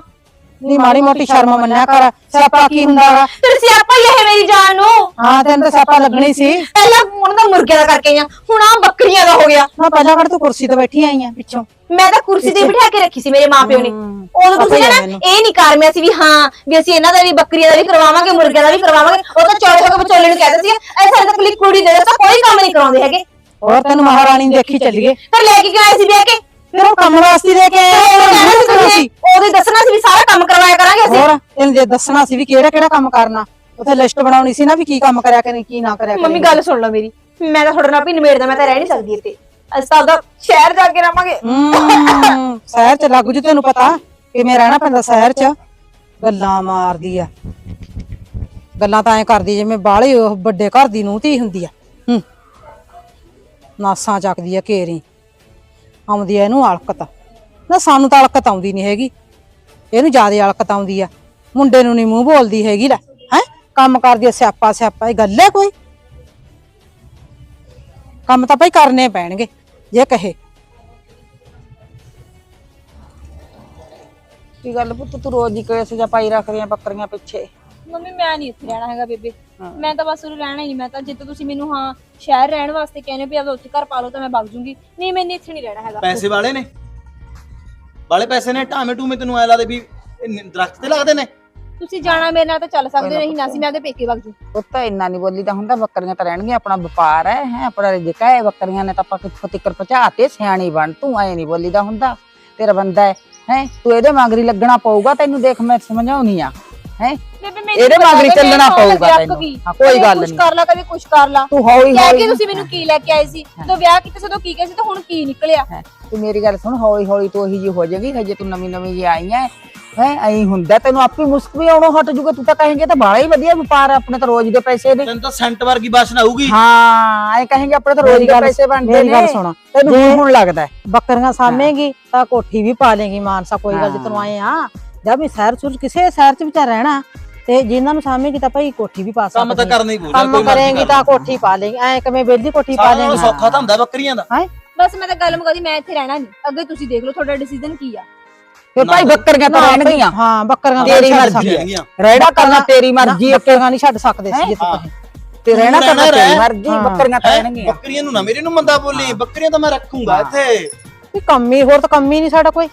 ਨੀ ਮਾੜੀ ਮੋਟੀ ਸ਼ਰਮ ਮੰਨਿਆ ਕਰ ਸਿਆਪਾ ਕੀ ਹੁੰਦਾ ਵਾ ਫਿਰ ਸਿਆਪਾ ਹੀ ਇਹ ਮੇਰੀ ਜਾਨ ਨੂੰ। ਹਾਂ ਤੈਨੂੰ ਤਾਂ ਸਿਆਪਾ ਲੱਗਣੀ ਸੀ। ਪਹਿਲਾਂ ਹੁਣ ਤਾਂ ਮੁਰਗਿਆਂ ਦਾ ਕਰਕੇ ਆ ਹੁਣ ਆ ਬੱਕਰੀਆਂ ਦਾ ਹੋ ਗਿਆ। ਨਾ ਪਹਿਲਾਂ ਕਰ ਤੂੰ ਕੁਰਸੀ ਤੇ ਬੈਠੀ ਆਈ ਆ ਪਿੱਛੋਂ? ਮੈਂ ਤਾਂ ਕੁਰਸੀ ਤੇ ਬਿਠਾ ਕੇ ਰੱਖੀ ਸੀ ਮੇਰੇ ਮਾਪਿਓ ਨੇ। ਉਦੋਂ ਤੁਸੀਂ ਪਤਾ ਹੀ ਨਾ ਮੈਨੂੰ। ਇਹ ਨਹੀਂ ਕਰਮਿਆ ਸੀ ਵੀ ਹਾਂ ਵੀ ਅਸੀਂ ਇਹਨਾਂ ਦਾ ਵੀ ਬੱਕਰੀਆਂ ਦਾ ਵੀ ਕਰਵਾਵਾਂਗੇ ਮੁਰਗਿਆਂ ਦਾ ਵੀ ਕਰਵਾਵਾਂਗੇ। ਉਹ ਤਾਂ ਚੌੜੇ ਹੋ ਕੇ ਵਿਚੋਲੇ ਨੂੰ ਕਹਿੰਦੇ ਸੀ ਐ ਸਾਡੇ ਤਾਂ ਕੱਲੀ ਕੁੜੀ ਦੇ ਦਿੱਤਾ ਕੋਈ ਕੰਮ ਨਹੀਂ ਕਰਾਉਂਦੇ ਹੈਗੇ। ਹੋਰ ਤੈਨੂੰ ਮਹਾਰਾਣੀ ਨੂੰ ਦੇਖੀ ਚੱਲੀਏ। ਫਿਰ ਲੈ ਕੇ ਕਿਉਂ ਆਏ ਸੀ ਵਿਆਹ ਕੇ? ਫਿਰ ਉਹ ਕੰਮ ਵਾਸਤੇ ਦੇ ਕੇ ਸੀ ਉਹਦੇ ਦੱਸਣਾ ਸੀ ਵੀ ਸਾਰਾ ਕੰਮ ਕਰਵਾਇਆ ਕਰਾਂਗੇ ਅਸੀਂ। ਹੋਰ? ਇਹਨੂੰ ਜੇ ਦੱਸਣਾ ਸੀ ਵੀ ਕਿਹੜਾ ਕਿਹੜਾ ਕੰਮ ਕਰਨਾ ਉੱਥੇ ਲਿਸਟ ਬਣਾਉਣੀ ਸੀ ਨਾ ਵੀ ਕੀ ਕੰਮ ਕਰਿਆ ਕਰੇ ਕੀ ਨਾ ਕਰਿਆ ਮੰਮੀ ਕਰੇ ਗੱਲ ਸੁਣ ਲਓ ਮੇਰੀ। ਮੈਂ ਤਾਂ ਤੁਹਾਡੇ ਨਾਲ ਵੀ ਨਿਮੇੜਦਾ ਮੈਂ ਤਾਂ ਰਹਿ ਨਹੀਂ ਸਕਦੀ ਇੱਥੇ। ਅਸੀਂ ਤਾਂ ਸ਼ਹਿਰ ਜਾ ਕੇ ਰਵਾਂਗੇ। ਹੂੰ ਸ਼ਹਿਰ ਚ ਲੱਗੂ ਜੀ ਤੈਨੂੰ ਪਤਾ ਕਿਵੇਂ ਰਹਿਣਾ ਪੈਂਦਾ ਸ਼ਹਿਰ ਚ। ਗੱਲਾਂ ਮਾਰਦੀ ਆ। ਗੱਲਾਂ ਤਾਂ ਐ ਕਰਦੀ ਜਿਵੇਂ ਬਾਹਲੇ ਉਹ ਵੱਡੇ ਘਰ ਦੀ ਨੂੰਹ ਧੀ ਹੁੰਦੀ ਆ। ਹੂੰ। ਨਾਸਾਂ ਚੱਕਦੀ ਆ ਘੇਰੀ ਆਉਂਦੀ ਆ ਇਹਨੂੰ ਅਲਕਤ। ਨਾ ਸਾਨੂੰ ਤਾਂ ਅਲਕਤ ਆਉਂਦੀ ਨਹੀਂ ਹੈਗੀ। ਇਹਨੂੰ ਜ਼ਿਆਦਾ ਅਲਕਤ ਆਉਂਦੀ ਆ। ਮੁੰਡੇ ਨੂੰ ਨਹੀਂ ਮੂੰਹ ਬੋਲਦੀ ਹੈਗੀ ਲੈ, ਹੈ? ਕੰਮ ਕਰਦੀ ਆ, ਸਿਆਪਾ ਸਿਆਪਾ, ਇਹ ਗੱਲ ਹੈ ਕੋਈ? ਕੰਮ ਤਾਂ ਭਾਈ ਕਰਨੇ ਪੈਣਗੇ, ਜੇ ਕਹੇ। ਕੀ ਗੱਲ ਪੁੱਤ, ਤੂੰ ਰੋਜ਼ ਹੀ ਕੇਸ ਜਾਂ ਪਾਈ ਰੱਖ ਰਹੀਆਂ ਬੱਕਰੀਆਂ ਪਿੱਛੇ? ਮੰਮੀ ਮੈਂ ਨਹੀਂ ਇੱਥੇ ਰਹਿਣਾ ਹੈਗਾ ਬੇਬੇ। ਮੈਂ ਤਾਂ ਬਸ ਉਰੇ ਰਹਿਣਾ ਹੀ ਨਹੀਂ। ਮੈਂ ਤਾਂ ਜਿੱਦ ਤੁਸੀਂ ਮੈਨੂੰ ਹਾਂ ਸ਼ਹਿਰ ਰਹਿਣ ਵਾਸਤੇ ਕਹਿੰਦੇ ਵੀ ਆਪਦਾ ਉੱਥੇ ਘਰ ਪਾ ਲਓ ਤਾਂ ਮੈਂ ਵਗ ਜੂੰਗੀ। ਨਹੀਂ ਮੈਨੇ ਇੱਥੇ ਨਹੀਂ ਰਹਿਣਾ ਹੈਗਾ। ਪੈਸੇ ਵਾਲੇ ਨੇ? ਵਾਲੇ ਪੈਸੇ ਨੇ ਢਾਵੇਂ ਟੂਵੇਂ ਤੈਨੂੰ ਐ ਲੱਗਦੇ ਵੀ ਇਹ ਨ- ਦਰਖਤ ਤੇ ਲੱਗਦੇ ਨੇ? ਤੁਸੀਂ ਜਾਣਾ ਮੇਰੇ ਨਾਲ ਤਾਂ ਚੱਲ ਸਕਦੇ ਹੋ ਨਹੀਂ ਨਾ ਸੀ ਮੈਂ ਆਪਦੇ ਪੇਕੇ ਵਗ ਜੂ। ਪੁੱਤ ਇੰਨਾ ਨਹੀਂ ਬੋਲੀ ਤਾਂ ਹੁੰਦਾ ਬੱਕਰੀਆਂ ਤਾਂ ਰਹਿਣਗੀਆਂ ਆਪਣਾ ਵਪਾਰ ਹੈ ਹੈ ਆਪਣਾ ਰਿਜਕਾ ਹੈ ਬੱਕਰੀਆਂ ਨੇ ਤਾਂ ਆਪਾਂ ਕਿੱਥੋਂ ਤਿੱਕਰ ਪਹੁੰਚਾਤੇ ਸਿਆਣੀ ਬਣ ਤੂੰ ਐ ਨਹੀਂ ਬੋਲੀਦਾ ਹੁੰਦਾ। ਤੇਰਾ ਬੰਦਾ ਹੈ ਹੈ ਤੂੰ ਇਹਦੇ ਮੰਗਰੀ ਲੱਗਣਾ ਪਊਗਾ ਤੈਨੂੰ ਦੇਖ ਮੈਂ ਸਮਝਾਉਣੀ ਆ। ਹੈ? ਬੇਬੇ ਮੈਨੂੰ ਇਹਦੇ ਪਤਾ ਮਗਰ ਹੀ ਹੈਗਾ, ਚੱਲਣਾ ਮੈਂ ਪਊਗਾ ਅੱਕ ਤੈਨੂੰ। ਹਾਂ, ਕੋਈ ਕਦੇ ਗੱਲ ਕੁਛ ਨਹੀਂ। ਕਰ ਲਾ ਕਦੇ ਕੁਛ ਕਰ ਲਾ। ਤੂੰ ਹੌਲੀ ਕਹਿ ਹੌਲੀ ਕੇ ਤੁਸੀਂ ਮੈਨੂੰ ਕੀ ਲੈ ਕੇ ਆਏ ਸੀ? ਜਦੋਂ ਵਿਆਹ ਕੀਤਾ ਸੀ ਉਦੋਂ ਕੀ ਕਿਹਾ ਸੀ ਤੇ ਹੁਣ ਕੀ ਨਿਕਲਿਆ? ਹੈ। ਤੂੰ ਮੇਰੀ ਗੱਲ ਸੁਣ ਹੌਲੀ ਹੌਲੀ ਤੂੰ ਉਹੀ ਜੀ ਹੋ ਜਾਏਗੀ ਹਜੇ ਤੂੰ ਨਵੀਂ ਨਵੀਂ ਜੀ ਆਈ ਹੈ ਹੈ ਐਂ ਹੁੰਦਾ ਤੈਨੂੰ ਆਪੇ ਮੁਸਕ ਵੀ ਆਉਣੋਂ ਹਟ ਜੂਗਾ ਤੂੰ ਤਾਂ ਕਹੇਂਗੇ ਤਾਂ ਬਾਲਾ ਹੀ ਵਧੀਆ ਵਪਾਰ ਹੈ, ਆਪਣੇ ਤਾਂ ਰੋਜ਼ ਦੇ ਪੈਸੇ ਨੇ। ਤੈਨੂੰ ਤਾਂ ਸੈਂਟ ਵਰਗੀ ਬਾਸ਼ਨਾ ਆਊਗੀ ਹਾਂ ਐ ਕਹੇਂਗੇ ਆਪਣੇ ਤਾਂ ਰੋਜ਼ ਮੇਰੀ ਦੇ ਗੱਲ- ਪੈਸੇ ਬਣਦੇ ਮੇਰੀ ਨੇ। ਗੱਲ ਸੁਣ। ਤੈਨੂੰ ਹੁਣ ਹੁਣ ਲੱਗਦਾ? ਹੈ। ਬੱਕਰੀਆਂ ਸਾਂਭੇਗੀ ਤਾਂ ਕੋਠੀ ਵੀ ਪਾ ਲੇਗੀ ਮਾਨਸਾ ਕੋਈ ਗੱਲ ਜੇ ਤੈਨੂੰ ਆਏ ਆ। ਜਦ ਵੀ ਸ਼ਹਿਰ ਸੁਰ ਕਿਸੇ ਸ਼ਹਿਰ ਚ ਵਿਚਾਰ ਰਹਿਣਾ ਤੇ ਜਿਨ੍ਹਾਂ ਨੂੰ ਸਾਂਭੇਗੀ ਤਾਂ ਭਾਈ ਕੋਠੀ ਵੀ ਪਾ ਸਕਦੀ ਕੰਮ ਤਾਂ ਕਰਨਾ ਹੀ ਪਊਗਾ ਕੰਮ ਕਰੇਗੀ ਤਾਂ ਕੋਠੀ ਪਾ ਲੇਗੀ ਐ ਕਿਵੇਂ ਬੇਲੀ ਕੋਠੀ ਪਾ ਲੇਗੀ ਸੌਖਾ ਤਾਂ ਹੁੰਦਾ ਬੱਕਰੀਆਂ ਦਾ। ਬਸ ਮੈਂ ਤਾਂ ਗੱਲ ਮੁਕਾਦੀ ਮੈਂ ਇੱਥੇ ਰਹਿਣਾ ਨਹੀਂ ਅੱਗੇ ਤੁਸੀਂ ਦੇਖ ਲਓ ਤੁਹਾਡਾ ਡਿਸੀਜਨ ਕੀ ਆ? ਫਿਰ ਭਾਈ ਬੱਕਰੀਆਂ ਤਾਂ ਰਹਿਣਗੀਆਂ। ਹਾਂ ਬੱਕਰੀਆਂ ਤੇਰੀ ਮਰਜ਼ੀ ਰਹਿਣਾ ਕਰਨਾ ਤੇਰੀ ਮਰਜ਼ੀ ਹੈ ਬੱਕਰੀਆਂ ਨਹੀਂ ਛੱਡ ਸਕਦੇ ਸੀ ਜੇ ਤੂੰ ਰਹਿਣਾ ਤੂੰ ਕਰਨਾ ਤੇਰੀ। ਮਰਜ਼ੀ ਹਾਂ। ਬੱਕਰੀਆਂ ਤਾਂ ਹੈਂ? ਰਹਿਣਗੀਆਂ। ਬੱਕਰੀਆਂ ਨੂੰ ਨਾ ਮੇਰੇ ਨੂੰ ਮੰਦਾ ਬੋਲੀ ਬੱਕਰੀਆਂ ਤਾਂ ਮੈਂ ਰੱਖੂੰਗਾ ਇੱਥੇ। ਵੀ ਕੰਮ ਹੀ ਹੋਰ ਤਾਂ ਕੰਮ ਹੀ ਨਹੀਂ ਸਾਡਾ ਕੋਈ।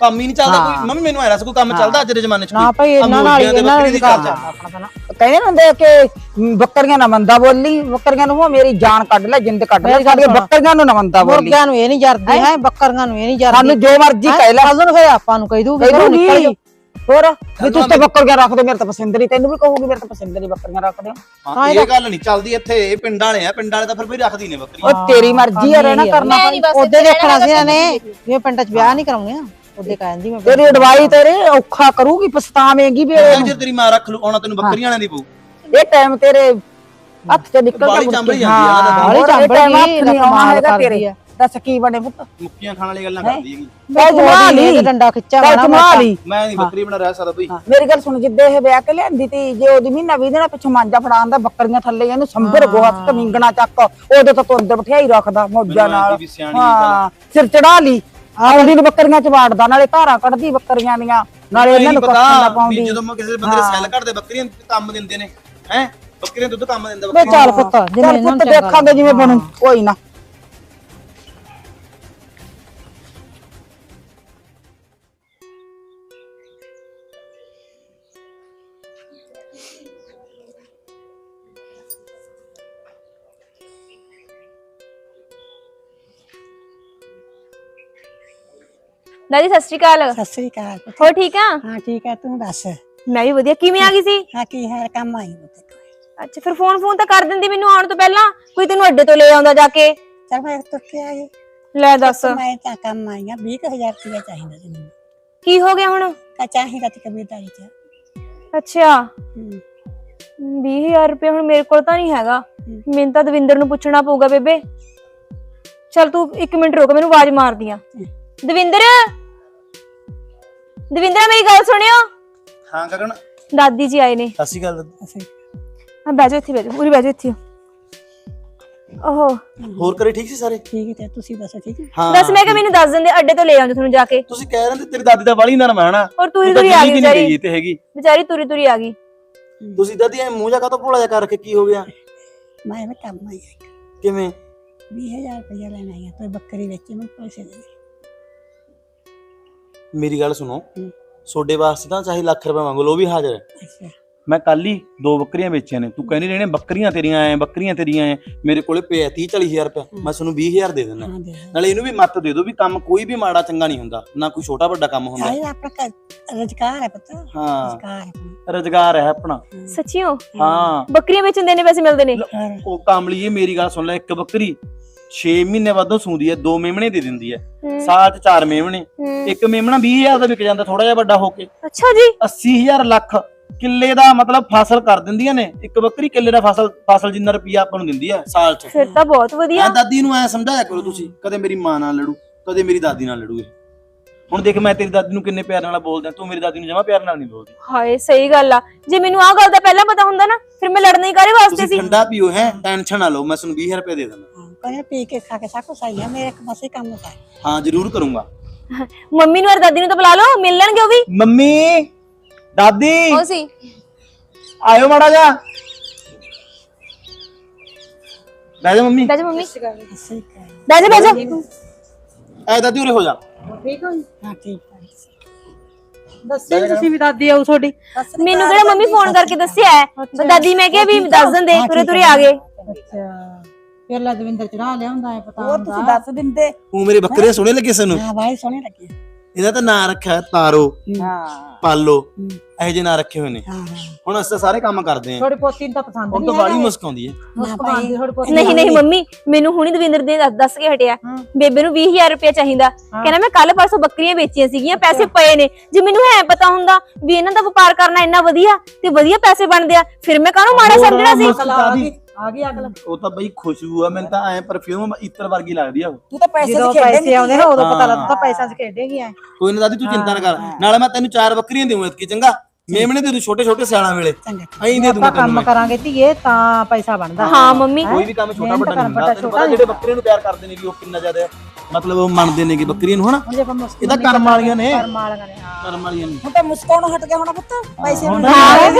ਕੰਮ ਹੀ ਨਹੀਂ ਚੱਲਦਾ ਕੋਈ। ਮੰਮੀ ਮੈਨੂੰ ਐ ਕੋਈ ਕੰਮ ਚੱਲਦਾ ਅੱਜ ਦੇ ਜ਼ਮਾਨੇ 'ਚ ਨਾ? ਭਾਈ ਇਹਨਾਂ ਨਾਲ ਇਹਨਾਂ ਨਾਲ ਬੱਕਰੀ ਹੀ ਦੀ ਕਰਦਾ। ਆਪਣਾ ਤਾਂ ਨਾ। ਕਹਿੰਦੇ ਨੇ ਹੁੰਦੇ ਕਿ ਬੱਕਰੀਆਂ ਨਾ ਮੰਦਾ ਬੋਲੀ ਬੱਕਰੀਆਂ ਨੂੰ ਉਹ ਮੇਰੀ ਜਾਨ ਕੱਢ ਲੈ ਜਿੰਦ ਕੱਢ ਲੈ ਸਾਡੀਆਂ। ਬੱਕਰੀਆਂ ਨੂੰ ਨਾ ਮੰਦਾ ਬੋਲੀ। ਮੁਰਗਿਆਂ ਨੂੰ ਇਹ ਨਹੀਂ ਜਰਦੀ ਹੈ? ਬੱਕਰੀਆਂ ਨੂੰ ਇਹ ਨਹੀਂ ਜਰਦੀ। ਸਾਨੂੰ ਜੋ ਮਰਜ਼ੀ ਕਹਿ ਲੈ। ਕੱਲ ਨੂੰ ਫਿਰ ਆਪਾਂ ਨੂੰ ਕਹਿ ਦੂਗੀ ਘਰੋਂ ਨਿਕਲ ਕਹਿ ਜਾਓ। ਹੋਰ ਵੀ ਤੁਸੀਂ ਤੇ ਬੱਕਰੀਆਂ ਰੱਖਦੇ ਮੇਰੇ ਤਾਂ ਪਸੰਦ ਨਹੀਂ ਤੈਨੂੰ ਵੀ ਕਹੂਗੀ ਮੇਰੇ ਤਾਂ ਪਸੰਦ ਨਹੀਂ ਬੱਕਰੀਆਂ ਰੱਖਦੇ। ਹੋ ਇਹ ਗੱਲ ਨਹੀਂ ਚੱਲਦੀ ਇੱਥੇ ਇਹ ਪਿੰਡ ਵਾਲੇ ਆ ਪਿੰਡ ਵਾਲੇ ਤਾਂ ਫਿਰ ਵੀ ਰੱਖਦੀ ਨੇ ਬੱਕਰੀਆਂ ਉਹ ਤੇਰੀ ਮਰਜ਼ੀ ਹੈ ਰਹਿਣਾ ਕਰਨਾ ਉਹਦੇ ਦੇਖਣਾ ਸੀ ਇਹਨੇ ਵੀ ਇਹ ਪਿੰਡ ਚ ਵਿਆਹ ਨਹੀਂ ਕਰਾਉਣੇ ਉਹਦੇ ਕਹਿੰਦੀ ਮੈਂ ਤੇਰੀ ਅਡਵਾਈ ਤੇਰੇ ਔਖਾ ਕਰੂਗੀ ਪਛਤਾਵੇਂਗੀ ਵੀ ਇਹ- ਜੇ ਤੇਰੀ ਮਾਂ ਰੱਖ ਲੂ ਆਉਣਾ ਤੈਨੂੰ ਬੱਕਰੀਆਂ ਵਾਲਿਆਂ ਦੀ ਪਊ। ਇਹ ਟਾਈਮ ਤੇਰੇ ਹੱਥ ਚ ਨਿਕਲ ਬਾਹਲੀ। ਚੰਬੜੀ ਜਾਂਦੀ ਆ, ਹਾਂ, ਬਾਹਲੀ ਹੋਰ ਇਹ ਚੰਬੜੀ time ਹੱਥ ਨਹੀਂ ਆਉਣਾ ਹੈਗਾ ਤੇਰੇ। ਦੱਸ ਕੀ ਬਣੇ ਪੁੱਤ? ਮੁੱਕੀਆਂ ਖਾਣ ਵਾਲੀ ਗੱਲਾਂ ਕਰਦੀ ਹੈਗੀ ਚੱਲ ਜਮਾ ਲਈ ਡੰਡਾ ਖਿੱਚਾ ਮਾੜਾ ਜਮਾ। ਲਈ ਮੈਂ ਨਹੀਂ ਬੱਕਰੀ ਬਣਾ ਰਹਿ ਸਕਦਾ ਬਈ ਮੇਰੀ ਗੱਲ ਸੁਣ ਜਿੱਦੇ ਇਹ ਵਿਆਹ ਕੇ ਲਿਆਂਦੀ ਤੀ ਜੇ ਉਹਦੀ ਮਹੀਨਾ ਵੀ ਦੇਣਾ ਪਿੱਛੋਂ ਮਾਂਜਾ ਫੜਾਉਂਦਾ ਬੱਕਰੀਆਂ ਥੱਲੇ ਇਹਨੂੰ ਸੰਭਰ ਗੋਹਾ ਤੇ ਮਿੰਗਣਾ ਚੱਕ। ਉਹਦੇ ਤੋਂ ਤੁਰ ਅੰਦਰ ਬਿਠਾਈ ਰੱਖਦਾ ਮੌਜਾਂ ਮੈਨੂੰ ਨਾਲ। ਵੀ ਸਿਆਣੀ ਹਾਂ ਸਿਰ ਚੜਾ ਲਈ ਆਉਂਦੀ ਨੂੰ ਬੱਕਰੀਆਂ ਚ ਵਾੜਦਾ ਨਾਲੇ ਧਾਰਾਂ ਕੱਢਦੀ ਬੱਕਰੀਆਂ ਦੀਆਂ ਨਾਲੇ ਇਹਨਾਂ ਨੂੰ ਦਾ ਵੀ ਪਾਉਂਦੀ ਜਦੋਂ ਮੈਂ ਕਿਸੇ ਬੰਦੇ ਦੇ ਸੈੱਲ ਘੜਦੇ ਬੱਕਰੀਆਂ ਨੂੰ ਕੰਮ ਦਿੰਦੇ ਨੇ ਹੈ? ਬੱਕਰੀਆਂ ਦੁੱਧ ਕੰਮ ਦਿੰਦਾ ਵੇ ਬੱਕਰੀਆਂ ਚੱਲ ਪੁੱਤ ਜਿਵੇਂ ਚੱਲ ਇਹਨਾਂ ਨੂੰ ਪੁੱਤ ਦੇਖਾਂਗੇ ਜਿਵੇਂ ਬਣੂ ਕੋਈ ਨਾ। ਦਾਦੀ ਸਤਿ ਸ਼੍ਰੀ ਅਕਾਲ। ਸਤਿ ਸ੍ਰੀ ਅਕਾਲ ਹੋਰ ਠੀਕ ਆ? ਹਾਂ ਠੀਕ ਹੈ ਤੂੰ ਦੱਸ? ਮੈਂ ਵੀ ਵਧੀਆ। ਕਿਵੇਂ ਆ ਗਈ ਸੀ? ਹਾਂ ਕੀ ਹੈ ਕੰਮ ਆਈ ਮੈਂ ਤੇ ਅੱਛਾ ਫਿਰ ਫੋਨ ਫੋਨ ਤਾਂ ਕਰ ਦਿੰਦੀ ਮੈਨੂੰ ਆਉਣ ਤੋਂ ਪਹਿਲਾਂ। ਕੋਈ ਤੈਨੂੰ ਅੱਡੇ ਤੋਂ ਲੈ ਆਉਂਦਾ ਜਾ ਕੇ। ਚਲ ਮੈਂ ਤੁਰ ਕੇ ਆ ਗਈ। ਲੈ ਦੱਸ। ਮੈਂ ਤਾਂ ਕੰਮ ਆਈ ਆ 20000 ਰੁਪਇਆ ਚਾਹੀਦਾ ਸੀ ਮੈਨੂੰ। ਕੀ ਹੋ ਗਿਆ ਹੁਣ? ਕਾ ਚਾਹੀਦਾ ਤੇ ਕਬੀਰਦਾਰੀ ਚ। ਅੱਛਾ। ਹੂੰ। 20000 ਰੁਪਏ ਹੁਣ ਮੇਰੇ ਕੋਲ ਤਾਂ ਨਹੀਂ ਹੈਗਾ। ਮੈਨੂੰ ਤਾਂ ਦਵਿੰਦਰ ਨੂੰ ਪੁੱਛਣਾ ਪਊਗਾ ਬੇਬੇ। ਚਲ ਤੂੰ 1 ਮਿੰਟ ਰੁਕ ਮੈਨੂੰ ਆਵਾਜ਼ ਮਾਰਦੀ ਆ। ਦਵਿੰਦਰ? ਦਵਿੰਦਰ ਮੇਰੀ ਗੱਲ ਸੁਣਿਓ। ਹਾਂ ਗਗਨ। ਦਾਦੀ ਜੀ ਆਏ ਨੇ। ਸਤਿ ਸ਼੍ਰੀ ਅਕਾਲ। ਅਸੀਂ ਹਾਂ ਬਹਿ ਜਾਓ ਇੱਥੇ ਬਹਿ ਜਾਓ ਉਰੀ ਬਹਿ ਜਾਓ ਇੱਥੇ। ਓਹੋ। ਹੋਰ ਕਰੇ ਠੀਕ ਸੀ ਸਾਰੇ? ਠੀਕ ਹੈ ਤੁਸੀਂ ਦੱਸੋ ਠੀਕ ਹੈ? ਹਾਂ ਬਸ ਮੈਂ ਕਿ ਮੈਨੂੰ ਦੱਸ ਦਿੰਦੇ ਅੱਡੇ ਤੋਂ ਲੈ ਆਉਂਦੇ ਤੁਹਾਨੂੰ ਜਾ ਕੇ। ਤੁਸੀਂ ਕਹਿ ਰਹੇ ਤੇ ਤੇਰੀ ਦਾਦੀ ਦਾ ਵਾਲੀ ਨਰਮ ਹੈ ਨਾ ਔਰ ਤੁਰੀ ਤੂੰ ਤਾਂ ਤੁਰੀ ਆ ਗਈ ਵਿਚਾਰੀ। ਤੇ ਹੈਗੀ। ਵਿਚਾਰੀ ਤੁਰੀ ਤੁਰੀ ਆ ਗਈ। ਤੁਸੀਂ ਦਾਦੀ ਐ ਮੂੰਹ ਜਾ ਕਾ ਭੋਲਾ ਜਾ ਕਰ ਰੱਖੇ ਕੀ ਹੋ ਗਿਆ? ਮੈਂ ਵੀ ਕੰਮ ਆਈ ਹਾਂ ਕਿਵੇਂ? 20000 ਰੁਪਇਆ ਲੈਣ ਆਈ ਹਾਂ ਤੇ ਬੱਕਰੀ ਵੇਚੀ ਮੈਨੂੰ ਪੈਸੇ ਦੇ ਦੇ। ਮੇਰੀ ਗੱਲ ਸੁਣੋ। ਹੂੰ। ਸੋਡੇ ਵਾਸਤੇ ਤਾਂ ਚਾਹੇ ਲੱਖ ਰੁਪਏ ਮੰਗ ਲਓ ਉਹ ਵੀ ਹਾਜ਼ਰ ਹੈ। ਅੱਛਾ। ਮੈਂ ਕੱਲ ਹੀ ਦੋ ਬੱਕਰੀਆਂ ਵੇਚੀਆਂ ਨੇ। ਤੂੰ ਕਹਿੰਦੀ ਰਹਿਣੇ ਬੱਕਰੀਆਂ ਤੇਰੀਆਂ ਐ ਬੱਕਰੀਆਂ ਤੇਰੀਆਂ ਐ। ਮੇਰੇ ਕੋਲੇ ਪਿਆ 30 40000 ਰੁਪਏ। ਮੈਂ ਤੁਹਾਨੂੰ 20000 ਦੇ ਦਿੰਦਾ। ਹਾਂ ਦੇ ਨਾਲੇ ਇਹਨੂੰ ਵੀ ਮੱਤ ਦੇ ਦਿਓ ਵੀ ਕੰਮ ਕੋਈ ਵੀ ਮਾੜਾ ਚੰਗਾ ਨਹੀਂ ਹੁੰਦਾ। ਨਾ ਕੋਈ ਛੋਟਾ ਵੱਡਾ ਕੰਮ ਹੁੰਦਾ। ਆਏ ਆਪਣਾ ਘਰ ਰੁਜ਼ਗਾਰ ਹੈ ਪਤਾ। ਹਾਂ। ਰੁਜ਼ਗਾਰ ਹੈ ਆਪਣਾ। ਰੋਜ਼ਗਾਰ ਹੈ ਆਪਣਾ। ਸੱਚੀਓ? ਹਾਂ। ਬੱਕਰੀਆਂ ਵੇਚਣ ਦੇ ਨੇ ਪੈਸੇ ਮਿਲਦੇ ਨੇ। ਉਹ ਕਾਮਲੀਏ ਮੇਰੀ ਗੱਲ ਸੁਣ ਲੈ ਇੱਕ ਬੱਕਰੀ। 6 ਮਹੀਨੇ ਬਾਅਦੋਂ ਸੂੰਦੀ ਹੈ ਦੋ ਮੇਮਣੇ ਦੇ ਦਿੰਦੀ ਹੈ। ਸਾਲ ਚ ਚਾਰ ਮੇਮਣੇ। ਹੂੰ। ਇੱਕ ਮੇਮਣਾ 20000 ਦਾ ਵਿਕ ਜਾਂਦਾ ਥੋੜਾ ਜਿਹਾ ਵੱਡਾ ਹੋ ਕੇ। ਅੱਛਾ ਜੀ। 80000 ਲੱਖ ਕਿੱਲੇ ਦਾ ਮਤਲਬ ਫਸਲ ਕਰ ਦਿੰਦੀਆਂ ਨੇ। ਇੱਕ ਬੱਕਰੀ ਕਿੱਲੇ ਦਾ ਫਸਲ ਫਸਲ ਜਿੰਨਾ ਰੁਪਿਆ ਆਪਾਂ ਨੂੰ ਦਿੰਦੀ ਹੈ ਸਾਲ ਚ। ਫਿਰ ਤਾਂ ਬਹੁਤ ਵਧੀਆ। ਐ ਦਾਦੀ ਨੂੰ ਐ ਸਮਝਾਇਆ ਕਰੋ ਤੁਸੀਂ ਕਦੇ ਮੇਰੀ ਮਾਂ ਨਾਲ ਲੜੂ ਕਦੇ ਮੇਰੀ ਦਾਦੀ ਨਾਲ ਲੜੂ ਇਹ। ਹੁਣ ਦੇਖ ਮੈਂ ਤੇਰੀ ਦਾਦੀ ਨੂੰ ਕਿੰਨੇ ਪਿਆਰ ਨਾਲ ਬੋਲਦਾ ਤੂੰ ਮੇਰੀ ਦਾਦੀ ਨੂੰ ਜਮਾ ਪਿਆਰ ਨਾਲ ਨਹੀਂ ਬੋਲਦੀ। ਹਾਏ ਸਹੀ ਗੱਲ ਆ। ਜੇ ਮੈਨੂੰ ਆਹ ਗੱਲ ਦਾ ਪਹਿਲਾਂ ਪਤਾ ਹੁੰਦਾ ਨਾ ਫਿਰ ਮੈਂ ਲੜਨਾ ਹੀ ਕਾਰੇ ਵਾਸਤੇ ਤੁਸੀਂ ਸੀ? ਠੰਡਾ ਪੀਓ ਹੈ? ਟੈਨਸ਼ਨ ਨਾ ਲਓ ਮੈਂ ਤੁਹਾਨੂੰ 20000 ਰੁਪਏ ਦੇ ਦਿੰਦਾ। ਕਹਿੰਦੇ ਪੀ ਕੇ ਖਾ ਕੇ ਸਭ ਕੁਛ ਆਈ ਹੈ ਮੇਰੇ ਮਸੇ ਕੰਮ ਹੈ। ਹਾਂ ਜ਼ਰੂਰ ਕਰੂੰਗਾ। ਮੰਮੀ ਨੂੰ ਔਰ ਦਾਦੀ ਨੂੰ ਤਾਂ ਬੁਲਾ ਲਓ ਮਿਲ ਲੈਣਗੇ ਉਹ ਵੀ? ਮੰਮੀ ਦਾਦੀ। ਉਹ ਸੀ? ਆਇਓ ਮਾੜਾ ਜਾ ਬਹਿ ਜਾ ਮੰਮੀ। ਬੈਜੋ ਮੰਮੀ। ਸਹੀ ਕਰ ਜਾ। ਜਾ ਐ ਦਾਦੀ ਉਰੇ ਹੋ ਜਾ। ਠੀਕ ਹੋ ਹਾਂ ਠੀਕ। ਹੈ ਨੀ ਤੁਸੀਂ ਵੀ ਦਾਦੀ ਆਉ ਤੁਹਾਡੀ। ਮੈਨੂੰ ਕਿਹੜਾ ਮੰਮੀ ਫੋਨ ਕਰਕੇ ਦੱਸਿਆ ਹੈ? ਦਾਦੀ ਮੈਂ ਕਿਹਾ ਵੀ ਦੱਸ ਦਿੰਦੇ ਤੁਰੇ ਤੁਰੇ ਆ ਗਏ। ਅੱਛਾ। ਫਿਰ ਲੈ ਦਵਿੰਦਰ ਚੜਾ ਲਿਆਉਂਦਾ ਹੈ ਪਤਾ ਹੋਰ ਤੁਸੀਂ ਦੱਸ ਦਿੰਦੇ। ਉਹ ਮੇਰੇ ਬੱਕਰੇ ਸੋਹਣੇ ਲੱਗੇ ਸਾਨੂੰ? ਹਾਂ ਬਾਈ ਸੋਹਣੇ ਲੱਗੇ। ਇਹਦਾ ਤਾਂ ਨਾਂ ਰੱਖਿਆ ਤਾਰੋ ਹਾਂ। ਪਾਲੋ ਇਹੋ ਜਿਹੇ ਨਾਂ ਰੱਖੇ ਹੋਏ ਨੇ। ਹੁਣ ਅਸੀਂ ਤਾਂ ਸਾਰੇ ਕੰਮ ਕਰਦੇ ਆਂ ਥੋੜੀ ਪੋਤੀ ਨੂੰ ਤਾਂ ਪਸੰਦ ਹੁਣ ਨਹੀਂ ਤਾਂ ਬਾਲੀ ਮੁਸਕ ਆਉਂਦੀ ਹੈ। ਮੁਸਕਮਾਨ ਥੋੜੀ ਪੋਤੀ ਨਹੀਂ ਨਹੀਂ ਮੰਮੀ ਮੈਨੂੰ ਹੁਣੀ ਦਵਿੰਦਰ ਦੇ ਦੱਸ- ਦੱਸ ਕੇ ਹਟਿਆ। ਬੇਬੇ ਨੂੰ 20000 ਰੁਪਏ ਚਾਹੀਦਾ। ਕਹਿੰਦਾ ਮੈਂ ਕੱਲ ਪਰਸੋਂ ਬੱਕਰੀਆਂ ਵੇਚੀਆਂ ਸੀਗੀਆਂ ਪੈਸੇ ਪਏ ਨੇ। ਜੇ ਮੈਨੂੰ ਹੈ ਪਤਾ ਹੁੰਦਾ ਵੀ ਇਹਨਾਂ ਦਾ ਵਪਾਰ ਕਰਨਾ ਇੰਨਾ ਵਧੀਆ ਤੇ ਵਧੀਆ ਪੈਸੇ ਬਣਦੇ ਆ ਫਿਰ ਮੈਂ ਕਾਹਨੂੰ ਮਾੜਾ ਸਮਝਣਾ ਸੀ? ਆ ਗਈ। ਆ ਗਈ ਅਗਲਾ ਉਹ ਤਾਂ ਬਈ ਖੁਸ਼ਬੂ ਆ ਮੈਨੂੰ ਤਾਂ ਐ ਪਰਫਿਊਮ ਇਤਰ ਵਰਗੀ ਲੱਗਦੀ ਆ ਉਹ ਤੂੰ ਤਾਂ ਪੈਸੇ ਜਦੋਂ ਚ ਖੇਡੇਂਗੀ ਪੈਸੇ ਆਉਂਦੇ ਨਾ ਉਦੋਂ ਪਤਾ ਹਾਂ। ਲੱਗਦਾ ਪੈਸਾ ਚ ਖੇਡੇਗੀ ਐ ਕੋਈ ਨਾ ਦਾਦੀ ਤੂੰ ਚਿੰਤਾ ਨਾ ਕਰ ਨਾਲੇ ਮੈਂ ਤੈਨੂੰ ਚਾਰ ਬੱਕਰੀਆਂ ਦੇਵਾਂ ਇਤਕੀ ਚੰਗਾ ਮੇਮਣੇ ਦੇ ਦੂ ਛੋਟੇ ਛੋਟੇ ਸਿਆਲਾਂ ਵੇਲੇ। ਐਂ ਦੇ ਦੂੰਗਾ ਆਪਾਂ ਕੰਮ ਕਰਾਂਗੇ ਧੀਏ ਤਾਂ ਪੈਸਾ ਬਣਦਾ। ਹਾਂ ਮੰਮੀ। ਕੋਈ ਵੀ ਕੰਮ ਛੋਟਾ ਵੱਡਾ ਨਹੀਂ ਹੁੰਦਾ ਤੈਨੂੰ ਪਤਾ ਜਿਹੜੇ ਬੱਕਰੀਆਂ ਨੂੰ ਪਿਆਰ ਕਰਦੇ ਨੇ ਵੀ ਉਹ ਕਿੰਨਾ ਜ਼ਿਆਦਾ ਮਤਲਬ ਉਹ ਮੰਨਦੇ ਨੇਗੇ ਬੱਕਰੀਆਂ ਨੂੰ ਹਨਾ? ਇਹ ਤਾਂ ਕਰਮ ਵਾਲੀਆਂ ਨੇ। ਕਰਮ ਵਾਲੀਆਂ ਨੇ ਹਾਂ। ਕਰਮ ਵਾਲੀਆਂ ਨੇ। ਹੁਣ ਤਾਂ ਮੁਸਕਾਉਣੋਂ ਹਟ ਗਿਆ ਹੋਣਾ ਪੁੱਤ ਪੈਸੇ ਹੁਣ ਨੂੰ ਹਾਂ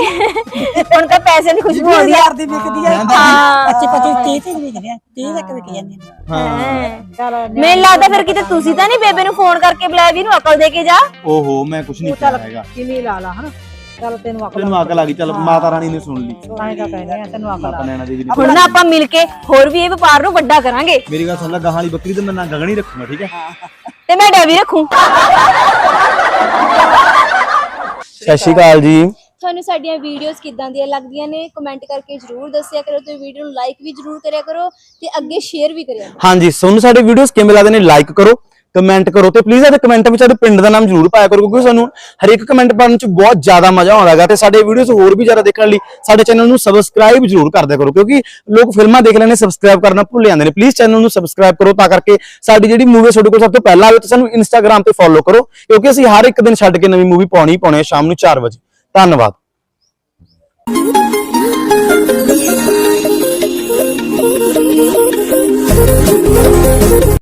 ਹੁਣ ਤਾਂ ਪੈਸਿਆਂ ਦੀ ਖੁਸ਼ਬੂ ਆਉਂਦੀ ਆ। ਹਜ਼ਾਰ ਦੀ ਵਿਕਦੀ ਹੈ। ਹਾਂ। 25 25 30 ਤੱਕ ਵਿਕਦੀ ਹੈ 30 ਤੱਕ ਵਿਕ ਜਾਂਦੀ ਹੈ। ਮੈਨੂੰ ਲੱਗਦਾ ਫਿਰ ਕਿਤੇ ਤੁਸੀਂ ਤਾਂ ਨਹੀਂ ਬੇਬੇ ਨੂੰ ਫੋਨ ਕਰਕੇ ਬੁਲਾਇਆ ਵੀ ਇਹਨੂੰ ਅਕਲ ਦੇ ਕੇ ਜਾ। ਓਹੋ ਮੈਂ ਕੁਝ ਨਹੀਂ ਕਿਹਾ ਹੈਗਾ। ਕਿਵੇਂ ਲਾ ਲਾ ਹਨਾ? ਚੱਲ ਤੈਨੂੰ ਅਕਲ ਤੈਨੂੰ ਅੱਗ ਲੱਗੀ ਚੱਲ ਮਾਤਾ ਰਾਣੀ ਨੇ ਸੁਣ ਲਈ। ਤਾਂ ਹੀ ਤਾਂ ਕਹਿੰਦੇ ਆ ਤੈਨੂੰ ਅਕਲ ਆ ਨੈਣਾ ਦੇਵੀ ਨੇ ਹੁਣ ਨਾ ਆਪਾਂ ਮਿਲ ਕੇ ਹੋਰ ਵੀ ਇਹ ਵਪਾਰ ਨੂੰ ਵੱਡਾ ਕਰਾਂਗੇ। ਮੇਰੀ ਗੱਲ ਸੁਣ ਲੈ ਗਾਹਾਂ ਵਾਲੀ ਬੱਕਰੀ ਤੇ ਮੈਂ ਨਾ ਗਗਣੀ ਰੱਖੂਗਾ ਠੀਕ ਹੈ? ਤੇ ਮੈਂ ਡੈਵੀ ਰੱਖੂ। ਸਤਿ ਸ਼੍ਰੀ ਅਕਾਲ ਜੀ। ਤੁਹਾਨੂੰ ਸਾਡੀਆਂ ਵੀਡੀਓਜ਼ ਕਿੱਦਾਂ ਦੀਆਂ ਲੱਗਦੀਆਂ ਨੇ ਕਮੈਂਟ ਕਰਕੇ ਜਰੂਰ ਦੱਸਿਆ ਕਰੋ ਤੇ ਵੀਡੀਓ ਨੂੰ ਲਾਈਕ ਵੀ ਜਰੂਰ ਕਰਿਆ ਕਰੋ ਤੇ ਅੱਗੇ ਸ਼ੇਅਰ ਵੀ ਕਰਿਆ ਕਰੋ। ਹਾਂਜੀ ਤੁਹਾਨੂੰ ਸਾਡੇ ਵੀਡੀਓਜ਼ ਕਿਵੇਂ ਲੱਗਦੇ ਨੇ ਲਾਈਕ ਕਰੋ। ਕਮੈਂਟ ਕਰੋ ਤੇ ਪਲੀਜ਼ ਇਹਦੇ ਕਮੈਂਟ ਵਿੱਚ ਸਾਡੇ ਪਿੰਡ ਦਾ ਨਾਮ ਜ਼ਰੂਰ ਪਾਇਆ ਕਰੋ, ਕਿਉਂਕਿ ਸਾਨੂੰ ਹਰੇਕ ਕਮੈਂਟ ਪੜਨ ਚ ਬਹੁਤ ਜ਼ਿਆਦਾ ਮਜ਼ਾ ਆਉਂਦਾ ਹੈਗਾ ਤੇ ਸਾਡੇ ਵੀਡੀਓਜ਼ ਹੋਰ ਵੀ ਜ਼ਿਆਦਾ ਦੇਖਣ ਲਈ ਸਾਡੇ ਚੈਨਲ ਨੂੰ ਸਬਸਕ੍ਰਾਈਬ ਜ਼ਰੂਰ ਕਰ ਦਿਆ ਕਰੋ, ਕਿਉਂਕਿ ਲੋਕ ਫਿਲਮਾਂ ਦੇਖ ਲੈਣੇ ਸਬਸਕ੍ਰਾਈਬ ਕਰਨਾ ਭੁੱਲ ਜਾਂਦੇ ਨੇ। ਪਲੀਜ਼ ਚੈਨਲ ਨੂੰ ਸਬਸਕ੍ਰਾਈਬ ਕਰੋ ਤਾਂ ਕਰਕੇ ਸਾਡੀ ਜਿਹੜੀ ਮੂਵੀ ਤੁਹਾਡੇ ਕੋਲ ਸਭ ਤੋਂ ਪਹਿਲਾਂ ਆਵੇ ਤਾਂ ਸਾਨੂੰ ਇੰਸਟਾਗ੍ਰam ਤੇ ਫੋਲੋ ਕਰੋ, ਕਿਉਂਕਿ ਅਸੀਂ ਹਰ ਇੱਕ ਦਿਨ ਛੱਡ ਕੇ ਨਵੀਂ ਮੂਵੀ ਪਾਉਣੀ ਹੀ ਪਾਉਣੀ ਹੈ ਸ਼ਾਮ ਨੂੰ 4 ਵਜੇ। ਧੰਨਵਾਦ।